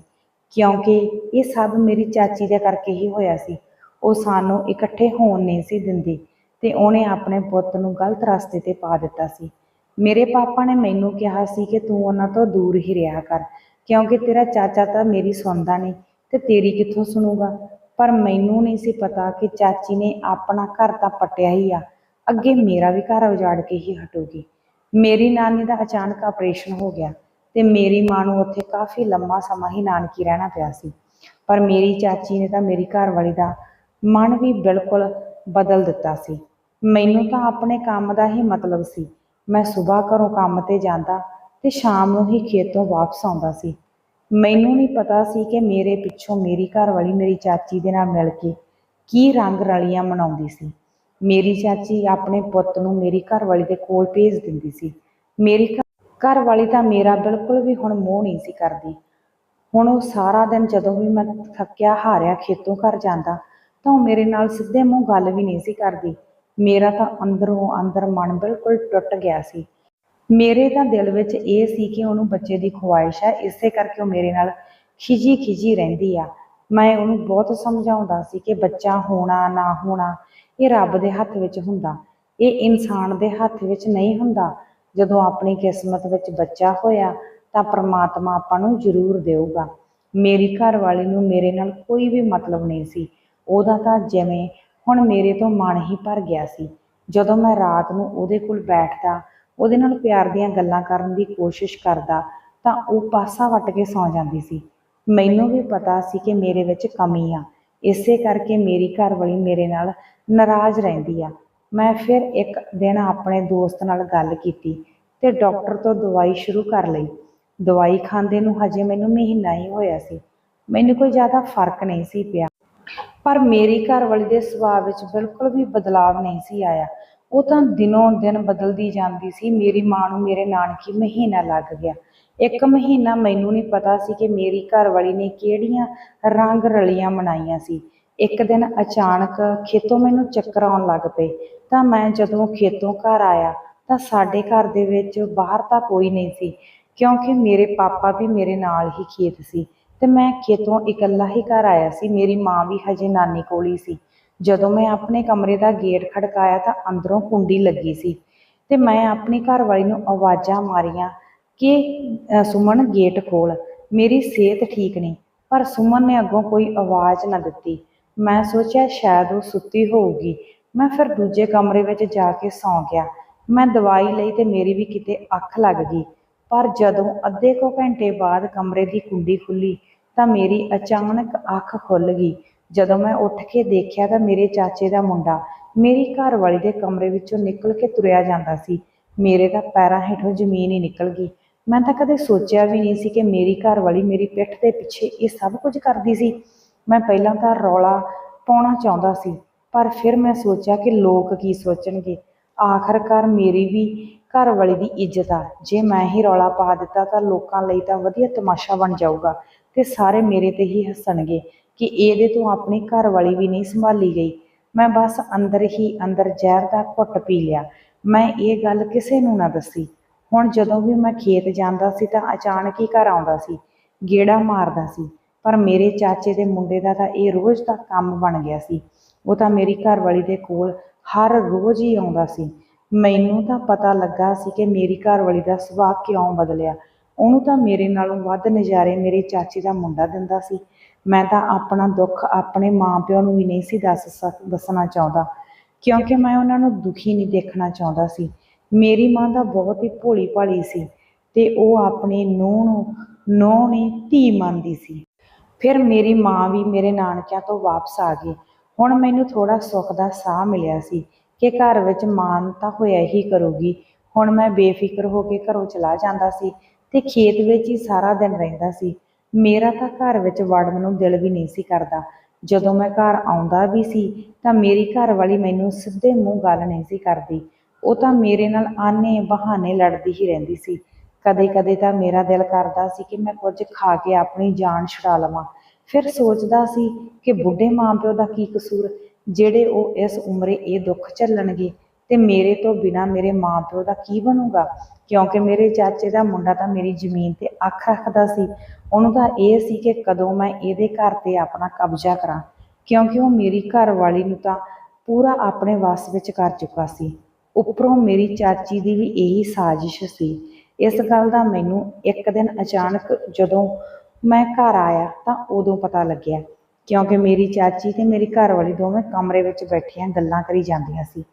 ਕਿਉਂਕਿ ਇਹ ਸਭ ਮੇਰੀ ਚਾਚੀ ਦੇ ਕਰਕੇ ਹੀ ਹੋਇਆ ਸੀ। ਉਹ ਸਾਨੂੰ ਇਕੱਠੇ ਹੋਣ ਨਹੀਂ ਸੀ ਦਿੰਦੀ ਤੇ ਉਹਨੇ ਆਪਣੇ ਪੁੱਤ ਨੂੰ ਗਲਤ ਰਸਤੇ ਤੇ ਪਾ ਦਿੱਤਾ ਸੀ। ਮੇਰੇ ਪਾਪਾ ਨੇ ਮੈਨੂੰ ਕਿਹਾ ਸੀ ਕਿ ਤੂੰ ਉਹਨਾਂ ਤੋਂ ਦੂਰ ਹੀ ਰਿਹਾ ਕਰ, ਕਿਉਂਕਿ ਤੇਰਾ ਚਾਚਾ ਤਾਂ ਮੇਰੀ ਸੁਣਦਾ ਨਹੀਂ ਤੇ ਤੇਰੀ ਕਿੱਥੋਂ ਸੁਣੂਗਾ? ਪਰ ਮੈਨੂੰ ਨਹੀਂ ਸੀ ਪਤਾ ਕਿ ਚਾਚੀ ਨੇ ਆਪਣਾ ਘਰ ਤਾਂ ਪੱਟਿਆ ਹੀ ਆ, ਅੱਗੇ ਮੇਰਾ ਵੀ ਘਰ ਉਜਾੜ ਕੇ ਹੀ ਹਟੂਗੀ। ਮੇਰੀ ਨਾਨੀ ਦਾ ਅਚਾਨਕ ਆਪਰੇਸ਼ਨ ਹੋ ਗਿਆ ਤੇ ਮੇਰੀ ਮਾਂ ਨੂੰ ਉੱਥੇ ਕਾਫੀ ਲੰਮਾ ਸਮਾਂ ਹੀ ਨਾਨਕੀ ਰਹਿਣਾ ਪਿਆ ਸੀ। ਪਰ ਮੇਰੀ ਚਾਚੀ ਨੇ ਤਾਂ ਮੇਰੀ ਘਰਵਾਲੀ ਦਾ ਮਨ ਵੀ ਬਿਲਕੁਲ ਬਦਲ ਦਿੱਤਾ ਸੀ। ਮੈਨੂੰ ਤਾਂ ਆਪਣੇ ਕੰਮ ਦਾ ਹੀ ਮਤਲਬ ਸੀ। ਮੈਂ ਸਵੇਰ ਘਰੋਂ ਕੰਮ ਤੇ ਜਾਂਦਾ ਤੇ ਸ਼ਾਮ ਨੂੰ ਹੀ ਖੇਤੋਂ ਵਾਪਸ ਆਉਂਦਾ ਸੀ। ਮੈਨੂੰ ਨਹੀਂ ਪਤਾ ਸੀ ਕਿ ਮੇਰੇ ਪਿੱਛੋਂ ਮੇਰੀ ਘਰਵਾਲੀ ਮੇਰੀ ਚਾਚੀ ਦੇ ਨਾਲ ਮਿਲ ਕੇ ਕੀ ਰੰਗ ਰਲੀਆਂ ਮਨਾਉਂਦੀ ਸੀ। ਮੇਰੀ ਚਾਚੀ ਆਪਣੇ ਪੁੱਤ ਨੂੰ ਮੇਰੀ ਘਰਵਾਲੀ ਦੇ ਕੋਲ ਭੇਜ ਦਿੰਦੀ ਸੀ। ਮੇਰੀ ਘਰ ਵਾਲੀ ਤਾਂ ਮੇਰਾ ਬਿਲਕੁਲ ਵੀ ਹੁਣ ਮੋਹ ਨਹੀਂ ਸੀ ਕਰਦੀ। ਹੁਣ ਉਹ ਸਾਰਾ ਦਿਨ ਜਦੋਂ ਵੀ ਮੈਂ ਥੱਕਿਆ, ਹਾਰਿਆ, ਖੇਤੋਂ ਘਰ ਜਾਂਦਾ, ਤਾਂ ਉਹ ਮੇਰੇ ਨਾਲ ਸਿੱਧੇ ਮੂੰਹ ਗੱਲ ਵੀ ਨਹੀਂ ਸੀ ਕਰਦੀ। ਮੇਰਾ ਤਾਂ ਅੰਦਰੋਂ ਅੰਦਰ ਮਨ ਬਿਲਕੁਲ ਟੁੱਟ ਗਿਆ ਸੀ। ਮੇਰੇ ਤਾਂ ਦਿਲ ਵਿੱਚ ਇਹ ਸੀ ਕਿ ਉਹਨੂੰ ਬੱਚੇ ਦੀ ਖੁਆਇਸ਼ ਹੈ ਇਸੇ ਕਰਕੇ ਉਹ ਮੇਰੇ ਨਾਲ ਖਿਜੀ ਖਿਜੀ ਰਹਿੰਦੀ ਆ। ਮੈਂ ਉਹਨੂੰ ਬਹੁਤ ਸਮਝਾਉਂਦਾ ਸੀ ਕਿ ਬੱਚਾ ਹੋਣਾ, ਨਾ ਹੋਣਾ ਇਹ ਰੱਬ ਦੇ ਹੱਥ ਵਿੱਚ ਹੁੰਦਾ। ਇਹ ਇਨਸਾਨ ਦੇ ਹੱਥ ਵਿੱਚ ਨਹੀਂ ਹੁੰਦਾ। ਜਦੋਂ ਆਪਣੀ ਕਿਸਮਤ ਵਿੱਚ ਬੱਚਾ ਹੋਇਆ, ਤਾਂ ਪ੍ਰਮਾਤਮਾ ਆਪਾਂ ਨੂੰ ਜ਼ਰੂਰ ਦੇਊਗਾ। ਮੇਰੀ ਘਰ ਵਾਲੀ ਨੂੰ ਮੇਰੇ ਨਾਲ ਕੋਈ ਵੀ ਮਤਲਬ ਨਹੀਂ ਸੀ। ਉਹਦਾ ਤਾਂ ਜਿਵੇਂ ਹੁਣ ਮੇਰੇ ਤੋਂ ਮਨ ਹੀ ਭਰ ਗਿਆ ਸੀ। ਜਦੋਂ ਮੈਂ ਰਾਤ ਨੂੰ ਉਹਦੇ ਕੋਲ ਬੈਠਦਾ, ਉਹਦੇ ਨਾਲ ਪਿਆਰ ਦੀਆਂ ਗੱਲਾਂ ਕਰਨ ਦੀ ਕੋਸ਼ਿਸ਼ ਕਰਦਾ, ਤਾਂ ਉਹ ਪਾਸਾ ਵੱਟ ਕੇ ਸੌਂ ਜਾਂਦੀ ਸੀ। ਮੈਨੂੰ ਵੀ ਪਤਾ ਸੀ ਕਿ ਮੇਰੇ ਵਿੱਚ ਕਮੀ ਆ। ਇਸੇ ਕਰਕੇ ਮੇਰੀ ਘਰ ਵਾਲੀ ਮੇਰੇ ਨਾਲ ਨਾਰਾਜ਼ ਰਹਿੰਦੀ ਆ। ਮੈਂ ਫਿਰ ਇੱਕ ਦਿਨ ਆਪਣੇ ਦੋਸਤ ਨਾਲ ਗੱਲ ਕੀਤੀ ਤੇ ਡਾਕਟਰ ਤੋਂ ਦਵਾਈ ਸ਼ੁਰੂ ਕਰ ਲਈ। ਦਵਾਈ ਖਾਂਦੇ ਨੂੰ ਹਜੇ ਮੈਨੂੰ ਮਹੀਨਾ ਹੀ ਹੋਇਆ ਸੀ। ਮੈਨੂੰ ਕੋਈ ਜ਼ਿਆਦਾ ਫ਼ਰਕ ਨਹੀਂ ਸੀ ਪਿਆ। ਪਰ ਮੇਰੀ ਘਰਵਾਲੀ ਦੇ ਸੁਭਾਅ ਵਿੱਚ ਬਿਲਕੁਲ ਵੀ ਬਦਲਾਵ ਨਹੀਂ ਸੀ ਆਇਆ। ਉਹ ਤਾਂ ਦਿਨੋਂ ਦਿਨ ਬਦਲਦੀ ਜਾਂਦੀ ਸੀ। ਮੇਰੀ ਮਾਂ ਨੂੰ ਮੇਰੇ ਨਾਨਕੀ ਮਹੀਨਾ ਲੱਗ ਗਿਆ। ਇੱਕ ਮਹੀਨਾ ਮੈਨੂੰ ਨਹੀਂ ਪਤਾ ਸੀ ਕਿ ਮੇਰੀ ਘਰਵਾਲੀ ਨੇ ਕਿਹੜੀਆਂ ਰੰਗ ਰਲੀਆਂ ਮਨਾਈਆਂ ਸੀ। ਇੱਕ ਦਿਨ ਅਚਾਨਕ ਖੇਤੋਂ ਮੈਨੂੰ ਚੱਕਰ ਆਉਣ ਲੱਗ ਪਏ। ਤਾਂ ਮੈਂ ਜਦੋਂ ਖੇਤੋਂ ਘਰ ਆਇਆ, ਤਾਂ ਸਾਡੇ ਘਰ ਦੇ ਵਿੱਚ ਬਾਹਰ ਤਾਂ ਕੋਈ ਨਹੀਂ ਸੀ, ਕਿਉਂਕਿ ਮੇਰੇ ਪਾਪਾ ਵੀ ਮੇਰੇ ਨਾਲ ਹੀ ਖੇਤ ਸੀ ਤੇ ਮੈਂ ਖੇਤੋਂ ਇਕੱਲਾ ਹੀ ਘਰ ਆਇਆ ਸੀ। ਮੇਰੀ ਮਾਂ ਵੀ ਹਜੇ ਨਾਨੀ ਕੋਲ ਹੀ ਸੀ। ਜਦੋਂ ਮੈਂ ਆਪਣੇ ਕਮਰੇ ਦਾ ਗੇਟ ਖੜਕਾਇਆ ਤਾਂ ਅੰਦਰੋਂ ਕੁੰਡੀ ਲੱਗੀ ਸੀ ਤੇ ਮੈਂ ਆਪਣੀ ਘਰਵਾਲੀ ਨੂੰ ਆਵਾਜ਼ਾਂ ਮਾਰੀਆਂ ਕਿ ਸੁਮਨ ਗੇਟ ਖੋਲ ਮੇਰੀ ਸਿਹਤ ਠੀਕ ਨਹੀਂ, ਪਰ ਸੁਮਨ ਨੇ ਅੱਗੋਂ ਕੋਈ ਆਵਾਜ਼ ਨਾ ਦਿੱਤੀ। ਮੈਂ ਸੋਚਿਆ ਸ਼ਾਇਦ ਉਹ ਸੁੱਤੀ ਹੋਊਗੀ। ਮੈਂ ਫਿਰ ਦੂਜੇ ਕਮਰੇ ਵਿੱਚ ਜਾ ਕੇ ਸੌਂ ਗਿਆ। ਮੈਂ ਦਵਾਈ ਲਈ ਤੇ ਮੇਰੀ ਵੀ ਕਿਤੇ ਅੱਖ ਲੱਗ ਗਈ। ਪਰ ਜਦੋਂ ਅੱਧੇ ਕੁ ਘੰਟੇ ਬਾਅਦ ਕਮਰੇ ਦੀ ਕੁੰਡੀ ਖੁੱਲੀ ਤਾਂ ਮੇਰੀ ਅਚਾਨਕ ਅੱਖ ਖੁੱਲ ਗਈ। ਜਦੋਂ ਮੈਂ ਉੱਠ ਕੇ ਦੇਖਿਆ ਤਾਂ ਮੇਰੇ ਚਾਚੇ ਦਾ ਮੁੰਡਾ ਮੇਰੀ ਘਰਵਾਲੀ ਦੇ ਕਮਰੇ ਵਿੱਚੋਂ ਨਿਕਲ ਕੇ ਤੁਰਿਆ ਜਾਂਦਾ ਸੀ। ਮੇਰੇ ਤਾਂ ਪੈਰਾਂ ਹੇਠੋਂ ਜ਼ਮੀਨ ਹੀ ਨਿਕਲ ਗਈ। ਮੈਂ ਤਾਂ ਕਦੇ ਸੋਚਿਆ ਵੀ ਨਹੀਂ ਸੀ ਕਿ ਮੇਰੀ ਘਰਵਾਲੀ ਮੇਰੀ ਪਿੱਠ ਦੇ ਪਿੱਛੇ ਇਹ ਸਭ ਕੁਝ ਕਰਦੀ ਸੀ। ਮੈਂ ਪਹਿਲਾਂ ਤਾਂ ਰੌਲਾ ਪਾਉਣਾ ਚਾਹੁੰਦਾ ਸੀ, ਪਰ ਫਿਰ ਮੈਂ ਸੋਚਿਆ ਕਿ ਲੋਕ ਕੀ ਸੋਚਣਗੇ। ਆਖਰਕਾਰ ਮੇਰੀ ਵੀ ਘਰ ਵਾਲੀ ਦੀ ਇੱਜ਼ਤ ਆ। ਜੇ ਮੈਂ ਹੀ ਰੌਲਾ ਪਾ ਦਿੱਤਾ ਤਾਂ ਲੋਕਾਂ ਲਈ ਤਾਂ ਵਧੀਆ ਤਮਾਸ਼ਾ ਬਣ ਜਾਊਗਾ ਤੇ ਸਾਰੇ ਮੇਰੇ ਤੇ ਹੀ ਹੱਸਣਗੇ ਕਿ ਇਹਦੇ ਤੋਂ ਆਪਣੀ ਘਰ ਵਾਲੀ ਵੀ ਨਹੀਂ ਸੰਭਾਲੀ ਗਈ। ਮੈਂ ਬਸ ਅੰਦਰ ਹੀ ਅੰਦਰ ਜ਼ਹਿਰ ਦਾ ਘੁੱਟ ਪੀ ਲਿਆ। ਮੈਂ ਇਹ ਗੱਲ ਕਿਸੇ ਨੂੰ ਨਾ ਦੱਸੀ। ਹੁਣ ਜਦੋਂ ਵੀ ਮੈਂ ਖੇਤ ਜਾਂਦਾ ਸੀ ਤਾਂ ਅਚਾਨਕ ਹੀ ਘਰ ਆਉਂਦਾ ਸੀ। ਗੇੜਾ ਮਾਰਦਾ ਸੀ। ਪਰ ਮੇਰੇ ਚਾਚੇ ਦੇ ਮੁੰਡੇ ਦਾ ਤਾਂ ਇਹ ਰੋਜ਼ ਦਾ ਕੰਮ ਬਣ ਗਿਆ ਸੀ। ਉਹ ਤਾਂ ਮੇਰੀ ਘਰਵਾਲੀ ਦੇ ਕੋਲ ਹਰ ਰੋਜ਼ ਹੀ ਆਉਂਦਾ ਸੀ। ਮੈਨੂੰ ਤਾਂ ਪਤਾ ਲੱਗਾ ਸੀ ਕਿ ਮੇਰੀ ਘਰਵਾਲੀ ਦਾ ਸੁਭਾਅ ਕਿਉਂ ਬਦਲਿਆ। ਉਹਨੂੰ ਤਾਂ ਮੇਰੇ ਨਾਲੋਂ ਵੱਧ ਨਜ਼ਾਰੇ ਮੇਰੇ ਚਾਚੇ ਦਾ ਮੁੰਡਾ ਦਿੰਦਾ ਸੀ। ਮੈਂ ਤਾਂ ਆਪਣਾ ਦੁੱਖ ਆਪਣੇ ਮਾਪਿਆਂ ਨੂੰ ਵੀ ਨਹੀਂ ਸੀ ਦੱਸ ਸਕ ਦੱਸਣਾ ਚਾਹੁੰਦਾ। ਕਿਉਂਕਿ ਮੈਂ ਉਹਨਾਂ ਨੂੰ ਦੁਖੀ ਨਹੀਂ ਦੇਖਣਾ ਚਾਹੁੰਦਾ ਸੀ। ਮੇਰੀ ਮਾਂ ਦਾ ਬਹੁਤ ਹੀ ਭੋਲੀ ਭਾਲੀ ਸੀ ਤੇ ਉਹ ਆਪਣੇ ਨੂੰਹ ਨੂੰ, ਨੂੰਹ ਨਹੀਂ, ਧੀ ਮੰਨਦੀ ਸੀ। ਫਿਰ ਮੇਰੀ ਮਾਂ ਵੀ ਮੇਰੇ ਨਾਨਕਿਆਂ ਤੋਂ ਵਾਪਸ ਆ ਗਈ। ਹੁਣ ਮੈਨੂੰ ਥੋੜਾ ਸੁੱਖ ਦਾ ਸਾਹ ਮਿਲਿਆ ਸੀ ਕਿ ਘਰ ਵਿੱਚ ਮਾਂ ਤਾਂ ਹੋਇਆ ਹੀ ਕਰੂਗੀ। ਹੁਣ ਮੈਂ ਬੇਫਿਕਰ ਹੋ ਕੇ ਘਰੋਂ ਚਲਾ ਜਾਂਦਾ ਸੀ ਤੇ ਖੇਤ ਵਿੱਚ ਹੀ ਸਾਰਾ ਦਿਨ ਰਹਿੰਦਾ ਸੀ। ਮੇਰਾ ਤਾਂ ਘਰ ਵਿੱਚ ਵੜਨ ਨੂੰ ਦਿਲ ਵੀ ਨਹੀਂ ਸੀ ਕਰਦਾ। ਜਦੋਂ ਮੈਂ ਘਰ ਆਉਂਦਾ ਵੀ ਸੀ ਤਾਂ ਮੇਰੀ ਘਰ ਵਾਲੀ ਮੈਨੂੰ ਸਿੱਧੇ ਮੂੰਹ ਗੱਲ ਨਹੀਂ ਸੀ ਕਰਦੀ। ਉਹ ਤਾਂ ਮੇਰੇ ਨਾਲ ਆਨੇ ਬਹਾਨੇ ਲੜਦੀ ਹੀ ਰਹਿੰਦੀ ਸੀ। ਕਦੇ ਕਦੇ ਤਾਂ ਮੇਰਾ ਦਿਲ ਕਰਦਾ ਸੀ ਕਿ ਮੈਂ ਕੁਝ ਖਾ ਕੇ ਆਪਣੀ ਜਾਨ ਛੁਡਾ ਲਵਾਂ। ਫਿਰ ਸੋਚਦਾ ਸੀ ਕਿ ਬੁੱਢੇ ਮਾਂ-ਪਿਓ ਦਾ ਕੀ ਕਸੂਰ, ਜਿਹੜੇ ਉਹ ਇਸ ਉਮਰੇ ਇਹ ਦੁੱਖ ਝੱਲਣਗੇ ਤੇ ਮੇਰੇ ਤੋਂ ਬਿਨਾ ਮੇਰੇ ਮਾਂ-ਪਿਓ ਦਾ ਕੀ ਬਣੂਗਾ? ਕਿਉਂਕਿ ਮੇਰੇ ਚਾਚੇ ਦਾ ਮੁੰਡਾ ਤਾਂ ਮੇਰੀ ਜ਼ਮੀਨ ਤੇ ਅੱਖ ਰੱਖਦਾ ਸੀ। ਉਹਨੂੰ ਤਾਂ ਇਹ ਸੀ ਕਿ ਕਦੋਂ ਮੈਂ ਇਹਦੇ ਘਰ ਤੇ ਆਪਣਾ ਕਬਜ਼ਾ ਕਰਾਂ, ਕਿਉਂਕਿ ਉਹ ਮੇਰੀ ਘਰ ਵਾਲੀ ਨੂੰ ਤਾਂ ਪੂਰਾ ਆਪਣੇ ਵੱਸ ਵਿੱਚ ਕਰ ਚੁੱਕਾ ਸੀ। ਉੱਪਰੋਂ ਮੇਰੀ ਚਾਚੀ ਦੀ ਵੀ ਇਹੀ ਸਾਜ਼ਿਸ਼ ਸੀ ਇਸ ਗੱਲ ਦਾ ਮੈਨੂੰ ਇੱਕ ਦਿਨ ਅਚਾਨਕ ਜਦੋਂ ਮੈਂ ਘਰ ਆਇਆ ਤਾਂ ਉਦੋਂ ਪਤਾ ਲੱਗਿਆ, ਕਿਉਂਕਿ ਮੇਰੀ ਚਾਚੀ ਤੇ ਮੇਰੀ ਘਰਵਾਲੀ ਦੋਵੇਂ ਕਮਰੇ ਵਿੱਚ ਬੈਠੀਆਂ ਗੱਲਾਂ ਕਰੀ ਜਾਂਦੀਆਂ ਸੀ।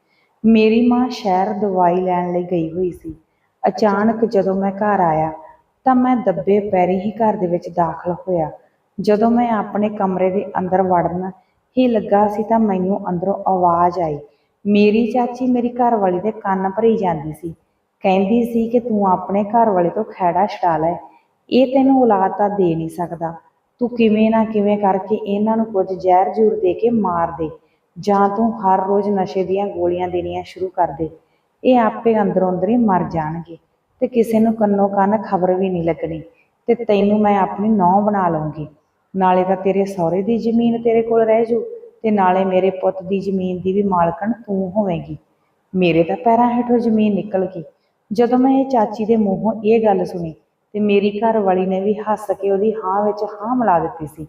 ਮੇਰੀ ਮਾਂ ਸ਼ਹਿਰ ਦਵਾਈ ਲੈਣ ਲਈ ਗਈ ਹੋਈ ਸੀ। ਅਚਾਨਕ ਜਦੋਂ ਮੈਂ ਘਰ ਆਇਆ ਤਾਂ ਮੈਂ ਦੱਬੇ ਪੈਰੀ ਹੀ ਘਰ ਦੇ ਵਿੱਚ ਦਾਖਲ ਹੋਇਆ। ਜਦੋਂ ਮੈਂ ਆਪਣੇ ਕਮਰੇ ਦੇ ਅੰਦਰ ਵੜਨ ਹੀ ਲੱਗਾ ਸੀ ਤਾਂ ਮੈਨੂੰ ਅੰਦਰੋਂ ਆਵਾਜ਼ ਆਈ। ਮੇਰੀ ਚਾਚੀ ਮੇਰੀ ਘਰਵਾਲੀ ਦੇ ਕੰਨ ਭਰੀ ਜਾਂਦੀ ਸੀ। ਕਹਿੰਦੀ ਸੀ ਕਿ ਤੂੰ ਆਪਣੇ ਘਰ ਵਾਲੇ ਤੋਂ ਖੈੜਾ ਛਡਾ ਲੈ। ਇਹ ਤੈਨੂੰ ਔਲਾਦ ਤਾਂ ਦੇ ਨਹੀਂ ਸਕਦਾ। ਤੂੰ ਕਿਵੇਂ ਨਾ ਕਿਵੇਂ ਕਰਕੇ ਇਹਨਾਂ ਨੂੰ ਕੁਝ ਜ਼ਹਿਰ ਜੂਰ ਦੇ ਕੇ ਮਾਰ ਦੇ, ਜਾਂ ਤੂੰ ਹਰ ਰੋਜ਼ ਨਸ਼ੇ ਦੀਆਂ ਗੋਲੀਆਂ ਦੇਣੀਆਂ ਸ਼ੁਰੂ ਕਰ ਦੇ। ਇਹ ਆਪੇ ਅੰਦਰੋਂ ਅੰਦਰ ਹੀ ਮਰ ਜਾਣਗੇ ਤੇ ਕਿਸੇ ਨੂੰ ਕੰਨੋ ਕੰਨ ਖਬਰ ਵੀ ਨਹੀਂ ਲੱਗਣੀ ਤੇ ਤੈਨੂੰ ਮੈਂ ਆਪਣੀ ਨੌਂ ਬਣਾ ਲਵਾਂਗੀ ਨਾਲੇ ਤਾਂ ਤੇਰੇ ਸਹੁਰੇ ਦੀ ਜ਼ਮੀਨ ਤੇਰੇ ਕੋਲ ਰਹਿ ਜੂ ਤੇ ਨਾਲੇ ਮੇਰੇ ਪੁੱਤ ਦੀ ਜ਼ਮੀਨ ਦੀ ਵੀ ਮਾਲਕਣ ਤੂੰ ਹੋਵੇਂਗੀ। ਮੇਰੇ ਤਾਂ ਪੈਰਾਂ ਹੇਠੋਂ ਜ਼ਮੀਨ ਨਿਕਲ ਗਈ। ਜਦੋਂ ਮੈਂ ਇਹ ਚਾਚੀ ਦੇ ਮੂੰਹੋਂ ਇਹ ਗੱਲ ਸੁਣੀ ਤੇ ਮੇਰੀ ਘਰ ਵਾਲੀ ਨੇ ਵੀ ਹੱਸ ਕੇ ਉਹਦੀ ਹਾਂ ਵਿੱਚ ਹਾਂ ਮਿਲਾ ਦਿੱਤੀ ਸੀ,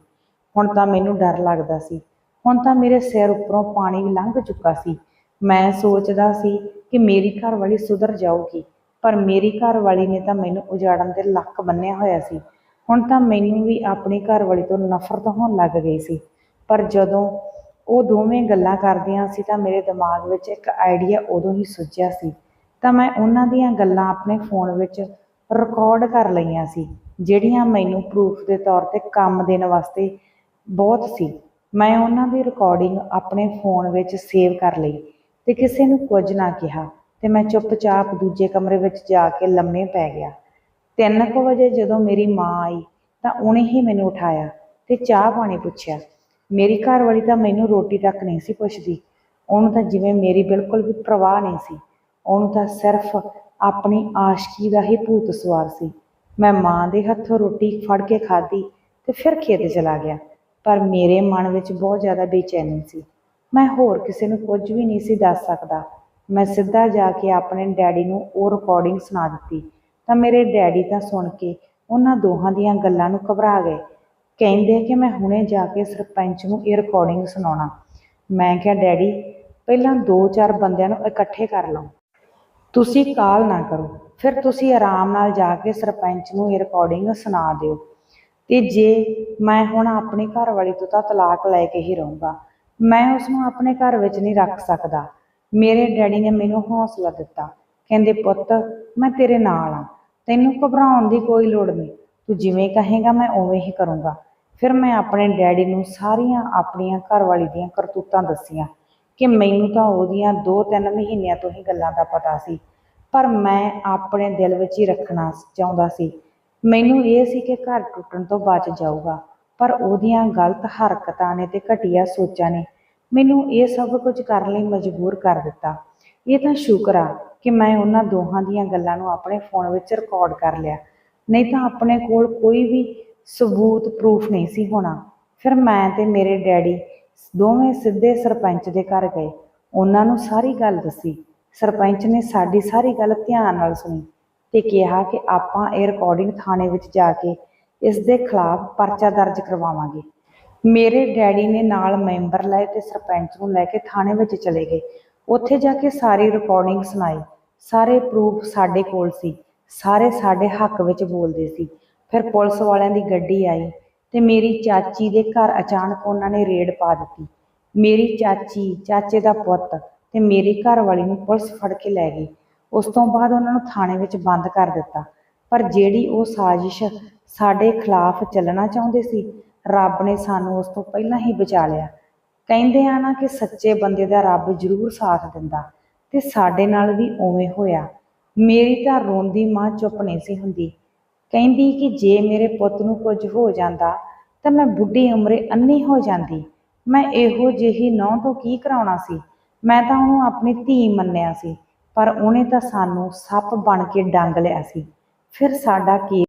ਹੁਣ ਤਾਂ ਮੈਨੂੰ ਡਰ ਲੱਗਦਾ ਸੀ। ਹੁਣ ਤਾਂ ਮੇਰੇ ਸਿਰ ਉੱਪਰੋਂ ਪਾਣੀ ਵੀ ਲੰਘ ਚੁੱਕਾ ਸੀ। ਮੈਂ ਸੋਚਦਾ ਸੀ ਕਿ ਮੇਰੀ ਘਰ ਵਾਲੀ ਸੁਧਰ ਜਾਊਗੀ, ਪਰ ਮੇਰੀ ਘਰ ਵਾਲੀ ਨੇ ਤਾਂ ਮੈਨੂੰ ਉਜਾੜਨ ਦੇ ਲੱਕ ਬੰਨਿਆ ਹੋਇਆ ਸੀ। ਹੁਣ ਤਾਂ ਮੈਨੂੰ ਵੀ ਆਪਣੀ ਘਰ ਵਾਲੀ ਤੋਂ ਨਫ਼ਰਤ ਹੋਣ ਲੱਗ ਗਈ ਸੀ। ਪਰ ਜਦੋਂ ਉਹ ਦੋਵੇਂ ਗੱਲਾਂ ਕਰਦੀਆਂ ਸੀ ਤਾਂ ਮੇਰੇ ਦਿਮਾਗ ਵਿੱਚ ਇੱਕ ਆਈਡੀਆ ਉਦੋਂ ਹੀ ਸੁੱਜਿਆ ਸੀ ਤਾਂ ਮੈਂ ਉਹਨਾਂ ਦੀਆਂ ਗੱਲਾਂ ਆਪਣੇ ਫੋਨ ਵਿੱਚ ਰਿਕਾਰਡ ਕਰ ਲਈਆਂ ਸੀ, ਜਿਹੜੀਆਂ ਮੈਨੂੰ ਪ੍ਰੂਫ ਦੇ ਤੌਰ ਤੇ ਕੰਮ ਦੇਣ ਵਾਸਤੇ ਬਹੁਤ ਸੀ। ਮੈਂ ਉਹਨਾਂ ਦੀ ਰਿਕਾਰਡਿੰਗ ਆਪਣੇ ਫੋਨ ਵਿੱਚ ਸੇਵ ਕਰ ਲਈ ਤੇ ਕਿਸੇ ਨੂੰ ਕੁਝ ਨਾ ਕਿਹਾ ਤੇ ਮੈਂ ਚੁੱਪਚਾਪ ਦੂਜੇ ਕਮਰੇ ਵਿੱਚ ਜਾ ਕੇ ਲੰਮੇ ਪੈ ਗਿਆ। ਤਿੰਨ ਕੁ ਵਜੇ ਜਦੋਂ ਮੇਰੀ ਮਾਂ ਆਈ ਤਾਂ ਉਹਨੇ ਹੀ ਮੈਨੂੰ ਉਠਾਇਆ ਤੇ ਚਾਹ ਪਾਣੀ ਪੁੱਛਿਆ। ਮੇਰੀ ਘਰ ਵਾਲੀ ਤਾਂ ਮੈਨੂੰ ਰੋਟੀ ਤੱਕ ਨਹੀਂ ਸੀ ਪੁੱਛਦੀ। ਉਹਨੂੰ ਤਾਂ ਜਿਵੇਂ ਮੇਰੀ ਬਿਲਕੁਲ ਵੀ ਪਰਵਾਹ ਨਹੀਂ ਸੀ। ਉਹਨੂੰ ਤਾਂ ਸਿਰਫ ਆਪਣੀ ਆਸ਼ਕੀ ਦਾ ਹੀ ਭੂਤ ਸਵਾਰ ਸੀ। ਮੈਂ ਮਾਂ ਦੇ ਹੱਥੋਂ ਰੋਟੀ ਫੜ ਕੇ ਖਾਧੀ ਤੇ ਫਿਰ ਖੇਤ ਚਲਾ ਗਿਆ, ਪਰ ਮੇਰੇ ਮਨ ਵਿੱਚ ਬਹੁਤ ਜ਼ਿਆਦਾ ਬੇਚੈਨੀ ਸੀ। ਮੈਂ ਹੋਰ ਕਿਸੇ ਨੂੰ ਕੁਝ ਵੀ ਨਹੀਂ ਸੀ ਦੱਸ ਸਕਦਾ। ਮੈਂ ਸਿੱਧਾ ਜਾ ਕੇ ਆਪਣੇ ਡੈਡੀ ਨੂੰ ਉਹ ਰਿਕਾਰਡਿੰਗ ਸੁਣਾ ਦਿੱਤੀ। ਤਾਂ ਮੇਰੇ ਡੈਡੀ ਤਾਂ ਸੁਣ ਕੇ ਉਹਨਾਂ ਦੋਹਾਂ ਦੀਆਂ ਗੱਲਾਂ ਨੂੰ ਘਬਰਾ ਗਏ। ਕਹਿੰਦੇ ਕਿ ਮੈਂ ਹੁਣੇ ਜਾ ਕੇ ਸਰਪੰਚ ਨੂੰ ਇਹ ਰਿਕਾਰਡਿੰਗ ਸੁਣਾਉਣਾ। ਮੈਂ ਕਿਹਾ, ਡੈਡੀ, ਪਹਿਲਾਂ ਦੋ ਚਾਰ ਬੰਦਿਆਂ ਨੂੰ ਇਕੱਠੇ ਕਰ ਲਓ। ਤੁਸੀਂ ਕਾਲ ਨਾ ਕਰੋ। ਫਿਰ ਤੁਸੀਂ ਆਰਾਮ ਨਾਲ ਜਾ ਕੇ ਸਰਪੰਚ ਨੂੰ ਇਹ ਰਿਕਾਰਡਿੰਗ ਸੁਣਾ ਦਿਓ। ਤੇ ਜੇ ਮੈਂ ਹੁਣ ਆਪਣੀ ਘਰ ਵਾਲੀ ਤੋਂ ਤਾਂ ਤਲਾਕ ਲੈ ਕੇ ਹੀ ਰਹੂੰਗਾ, ਮੈਂ ਉਸ ਨੂੰ ਆਪਣੇ ਘਰ ਵਿੱਚ ਨਹੀਂ ਰੱਖ ਸਕਦਾ। ਮੇਰੇ ਡੈਡੀ ਨੇ ਮੈਨੂੰ ਹੌਸਲਾ ਦਿੱਤਾ। ਕਹਿੰਦੇ, ਪੁੱਤ, ਮੈਂ ਤੇਰੇ ਨਾਲ ਆ। ਤੈਨੂੰ ਘਬਰਾਉਣ ਦੀ ਕੋਈ ਲੋੜ ਨਹੀਂ। ਤੂੰ ਜਿਵੇਂ ਕਹੇਗਾ, ਮੈਂ ਉਵੇਂ ਹੀ ਕਰੂੰਗਾ। ਫਿਰ ਮੈਂ ਆਪਣੇ ਡੈਡੀ ਨੂੰ ਸਾਰੀਆਂ ਆਪਣੀਆਂ ਘਰਵਾਲੀ ਦੀਆਂ ਕਰਤੂਤਾਂ ਦੱਸੀਆਂ। ਕਿ ਮੈਨੂੰ ਤਾਂ ਉਹਦੀਆਂ 2-3 ਮਹੀਨਿਆਂ ਤੋਂ ਹੀ ਗੱਲਾਂ ਦਾ ਪਤਾ ਸੀ, ਪਰ ਮੈਂ ਆਪਣੇ ਦਿਲ ਵਿੱਚ ਹੀ ਰੱਖਣਾ ਚਾਹੁੰਦਾ ਸੀ। ਮੈਨੂੰ ਇਹ ਸੀ ਕਿ ਘਰ ਟੁੱਟਣ ਤੋਂ ਬਚ ਜਾਊਗਾ, ਪਰ ਉਹਦੀਆਂ ਗਲਤ ਹਰਕਤਾਂ ਨੇ ਤੇ ਘਟੀਆ ਸੋਚਾਂ ਨੇ, ਮੈਨੂੰ ਇਹ ਸਭ ਕੁਝ ਕਰਨ ਲਈ ਮਜਬੂਰ ਕਰ ਦਿੱਤਾ। ਇਹ ਤਾਂ ਸ਼ੁਕਰ ਆ ਕਿ ਮੈਂ ਉਹਨਾਂ ਦੋਹਾਂ ਦੀਆਂ ਗੱਲਾਂ ਨੂੰ ਆਪਣੇ ਫੋਨ ਵਿੱਚ ਰਿਕਾਰਡ ਕਰ ਲਿਆ, ਨਹੀਂ ਤਾਂ ਆਪਣੇ ਕੋਲ ਕੋਈ ਵੀ ਸਬੂਤ ਪ੍ਰੂਫ ਨਹੀਂ ਸੀ ਹੋਣਾ। ਫਿਰ ਮੈਂ ਤੇ ਮੇਰੇ ਡੈਡੀ ਦੋਵੇਂ ਸਿੱਧੇ ਸਰਪੰਚ ਦੇ ਘਰ ਗਏ। ਉਹਨਾਂ ਨੂੰ ਸਾਰੀ ਗੱਲ ਦੱਸੀ। ਸਰਪੰਚ ਨੇ ਸਾਡੀ ਸਾਰੀ ਗੱਲ ਧਿਆਨ ਨਾਲ ਸੁਣੀ ਤੇ ਕਿਹਾ ਕਿ ਆਪਾਂ ਇਹ ਰਿਕਾਰਡਿੰਗ ਥਾਣੇ ਵਿੱਚ ਜਾ ਕੇ ਇਸ ਦੇ ਖਿਲਾਫ ਪਰਚਾ ਦਰਜ ਕਰਵਾਵਾਂਗੇ। ਮੇਰੇ ਡੈਡੀ ਨੇ ਨਾਲ ਮੈਂਬਰ ਲਏ ਤੇ ਸਰਪੰਚ ਨੂੰ ਲੈ ਕੇ ਥਾਣੇ ਵਿੱਚ ਚਲੇ ਗਏ। ਉੱਥੇ ਜਾ ਕੇ ਸਾਰੀ ਰਿਕਾਰਡਿੰਗ ਸੁਣਾਈ। ਸਾਰੇ ਪ੍ਰੂਫ ਸਾਡੇ ਕੋਲ ਸੀ। ਸਾਰੇ ਸਾਡੇ ਹੱਕ ਵਿੱਚ ਬੋਲਦੇ ਸੀ। ਫਿਰ ਪੁਲਿਸ ਵਾਲਿਆਂ ਦੀ ਗੱਡੀ ਆਈ। ਤੇ ਮੇਰੀ ਚਾਚੀ ਦੇ ਘਰ ਅਚਾਨਕ ਉਹਨਾਂ ਨੇ ਰੇਡ ਪਾ ਦਿੱਤੀ। ਮੇਰੀ ਚਾਚੀ, ਚਾਚੇ ਦਾ ਪੁੱਤ ਤੇ ਮੇਰੀ ਘਰ ਵਾਲੀ ਨੂੰ ਪੁਲਿਸ ਫੜ ਕੇ ਲੈ ਗਈ। ਉਸ ਤੋਂ ਬਾਅਦ ਉਹਨਾਂ ਨੂੰ ਥਾਣੇ ਵਿੱਚ ਬੰਦ ਕਰ ਦਿੱਤਾ। ਪਰ ਜਿਹੜੀ ਉਹ ਸਾਜ਼ਿਸ਼ ਸਾਡੇ ਖਿਲਾਫ ਚੱਲਣਾ ਚਾਹੁੰਦੇ ਸੀ, ਰੱਬ ਨੇ ਸਾਨੂੰ ਉਸ ਤੋਂ ਪਹਿਲਾਂ ਹੀ ਬਚਾ ਲਿਆ। ਕਹਿੰਦੇ ਆ ਨਾ ਕਿ ਸੱਚੇ ਬੰਦੇ ਦਾ ਰੱਬ ਜ਼ਰੂਰ ਸਾਥ ਦਿੰਦਾ ਤੇ ਸਾਡੇ ਨਾਲ ਵੀ ਉਵੇਂ ਹੋਇਆ। ਮੇਰੀ ਤਾਂ ਰੋਂਦੀ ਮਾਂ ਚੁੱਪ ਨਹੀਂ ਸੀ ਹੁੰਦੀ। ਕਹਿੰਦੀ ਕਿ ਜੇ ਮੇਰੇ ਪੁੱਤ ਨੂੰ ਕੁਝ ਹੋ ਜਾਂਦਾ ਤਾਂ ਮੈਂ ਬੁੱਢੀ ਉਮਰੇ ਅੰਨੀ ਹੋ ਜਾਂਦੀ। ਮੈਂ ਇਹੋ ਜਿਹੀ ਨੌਂ ਤੋਂ ਕੀ ਕਰਾਉਣਾ ਸੀ? ਮੈਂ ਤਾਂ ਉਹਨੂੰ ਆਪਣੀ ਧੀ ਮੰਨਿਆ ਸੀ, ਪਰ ਉਹਨੇ ਤਾਂ ਸਾਨੂੰ ਸੱਪ ਬਣ ਕੇ ਡੰਗ ਲਿਆ ਸੀ। ਫਿਰ ਸਾਡਾ ਕੀ?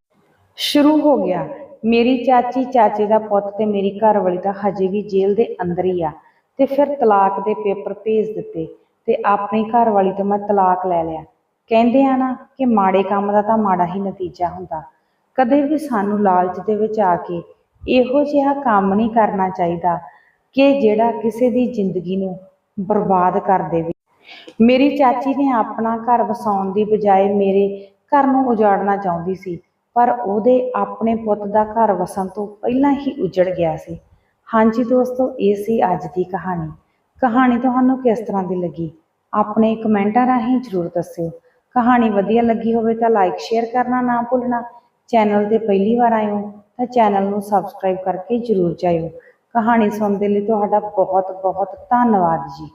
ਸ਼ੁਰੂ ਹੋ ਗਿਆ। ਮੇਰੀ ਚਾਚੀ ਚਾਚੇ ਦਾ ਪੁੱਤ ਤੇ ਮੇਰੀ ਘਰਵਾਲੀ ਤਾਂ ਹਜੇ ਵੀ ਜੇਲ੍ਹ ਦੇ ਅੰਦਰ ਹੀ ਆ ਤੇ ਫਿਰ ਤਲਾਕ ਦੇ ਪੇਪਰ ਭੇਜ ਦਿੱਤੇ ਤੇ ਆਪਣੀ ਘਰਵਾਲੀ ਤੋਂ ਮੈਂ ਤਲਾਕ ਲੈ ਲਿਆ। ਕਹਿੰਦੇ ਆ ਨਾ ਕਿ ਮਾੜੇ ਕੰਮ ਦਾ ਤਾਂ ਮਾੜਾ ਹੀ ਨਤੀਜਾ ਹੁੰਦਾ। ਕਦੇ ਵੀ ਸਾਨੂੰ ਲਾਲਚ ਦੇ ਵਿੱਚ ਆ ਕੇ ਇਹੋ ਜਿਹਾ ਕੰਮ ਨਹੀਂ ਕਰਨਾ ਚਾਹੀਦਾ ਕਿ ਜਿਹੜਾ ਕਿਸੇ ਦੀ ਜ਼ਿੰਦਗੀ ਨੂੰ ਬਰਬਾਦ ਕਰ ਦੇਵੇ। ਮੇਰੀ ਚਾਚੀ ਨੇ ਆਪਣਾ ਘਰ ਵਸਾਉਣ ਦੀ ਬਜਾਏ ਮੇਰੇ ਘਰ ਨੂੰ ਉਜਾੜਨਾ ਚਾਹੁੰਦੀ ਸੀ, ਪਰ ਉਹਦੇ ਆਪਣੇ ਪੁੱਤ ਦਾ ਘਰ ਵਸਣ ਤੋਂ ਪਹਿਲਾਂ ਹੀ ਉਜੜ ਗਿਆ ਸੀ। ਹਾਂਜੀ ਦੋਸਤੋ, ਇਹ ਸੀ ਅੱਜ ਦੀ ਕਹਾਣੀ। ਕਹਾਣੀ ਤੁਹਾਨੂੰ ਕਿਸ ਤਰ੍ਹਾਂ ਦੀ ਲੱਗੀ? ਆਪਣੇ ਕਮੈਂਟਾਂ ਰਾਹੀਂ ਜ਼ਰੂਰ ਦੱਸਿਓ। ਕਹਾਣੀ ਵਧੀਆ ਲੱਗੀ ਹੋਵੇ ਤਾਂ ਲਾਈਕ ਸ਼ੇਅਰ ਕਰਨਾ ਨਾ ਭੁੱਲਣਾ। ਚੈਨਲ ਤੇ ਪਹਿਲੀ ਵਾਰ ਆਇਓ ਤਾਂ ਚੈਨਲ ਨੂੰ ਸਬਸਕ੍ਰਾਈਬ ਕਰਕੇ ਜ਼ਰੂਰ ਜਾਇਓ। ਕਹਾਣੀ ਸੁਣਨ ਦੇ ਲਈ ਤੁਹਾਡਾ ਬਹੁਤ ਬਹੁਤ ਧੰਨਵਾਦ ਜੀ।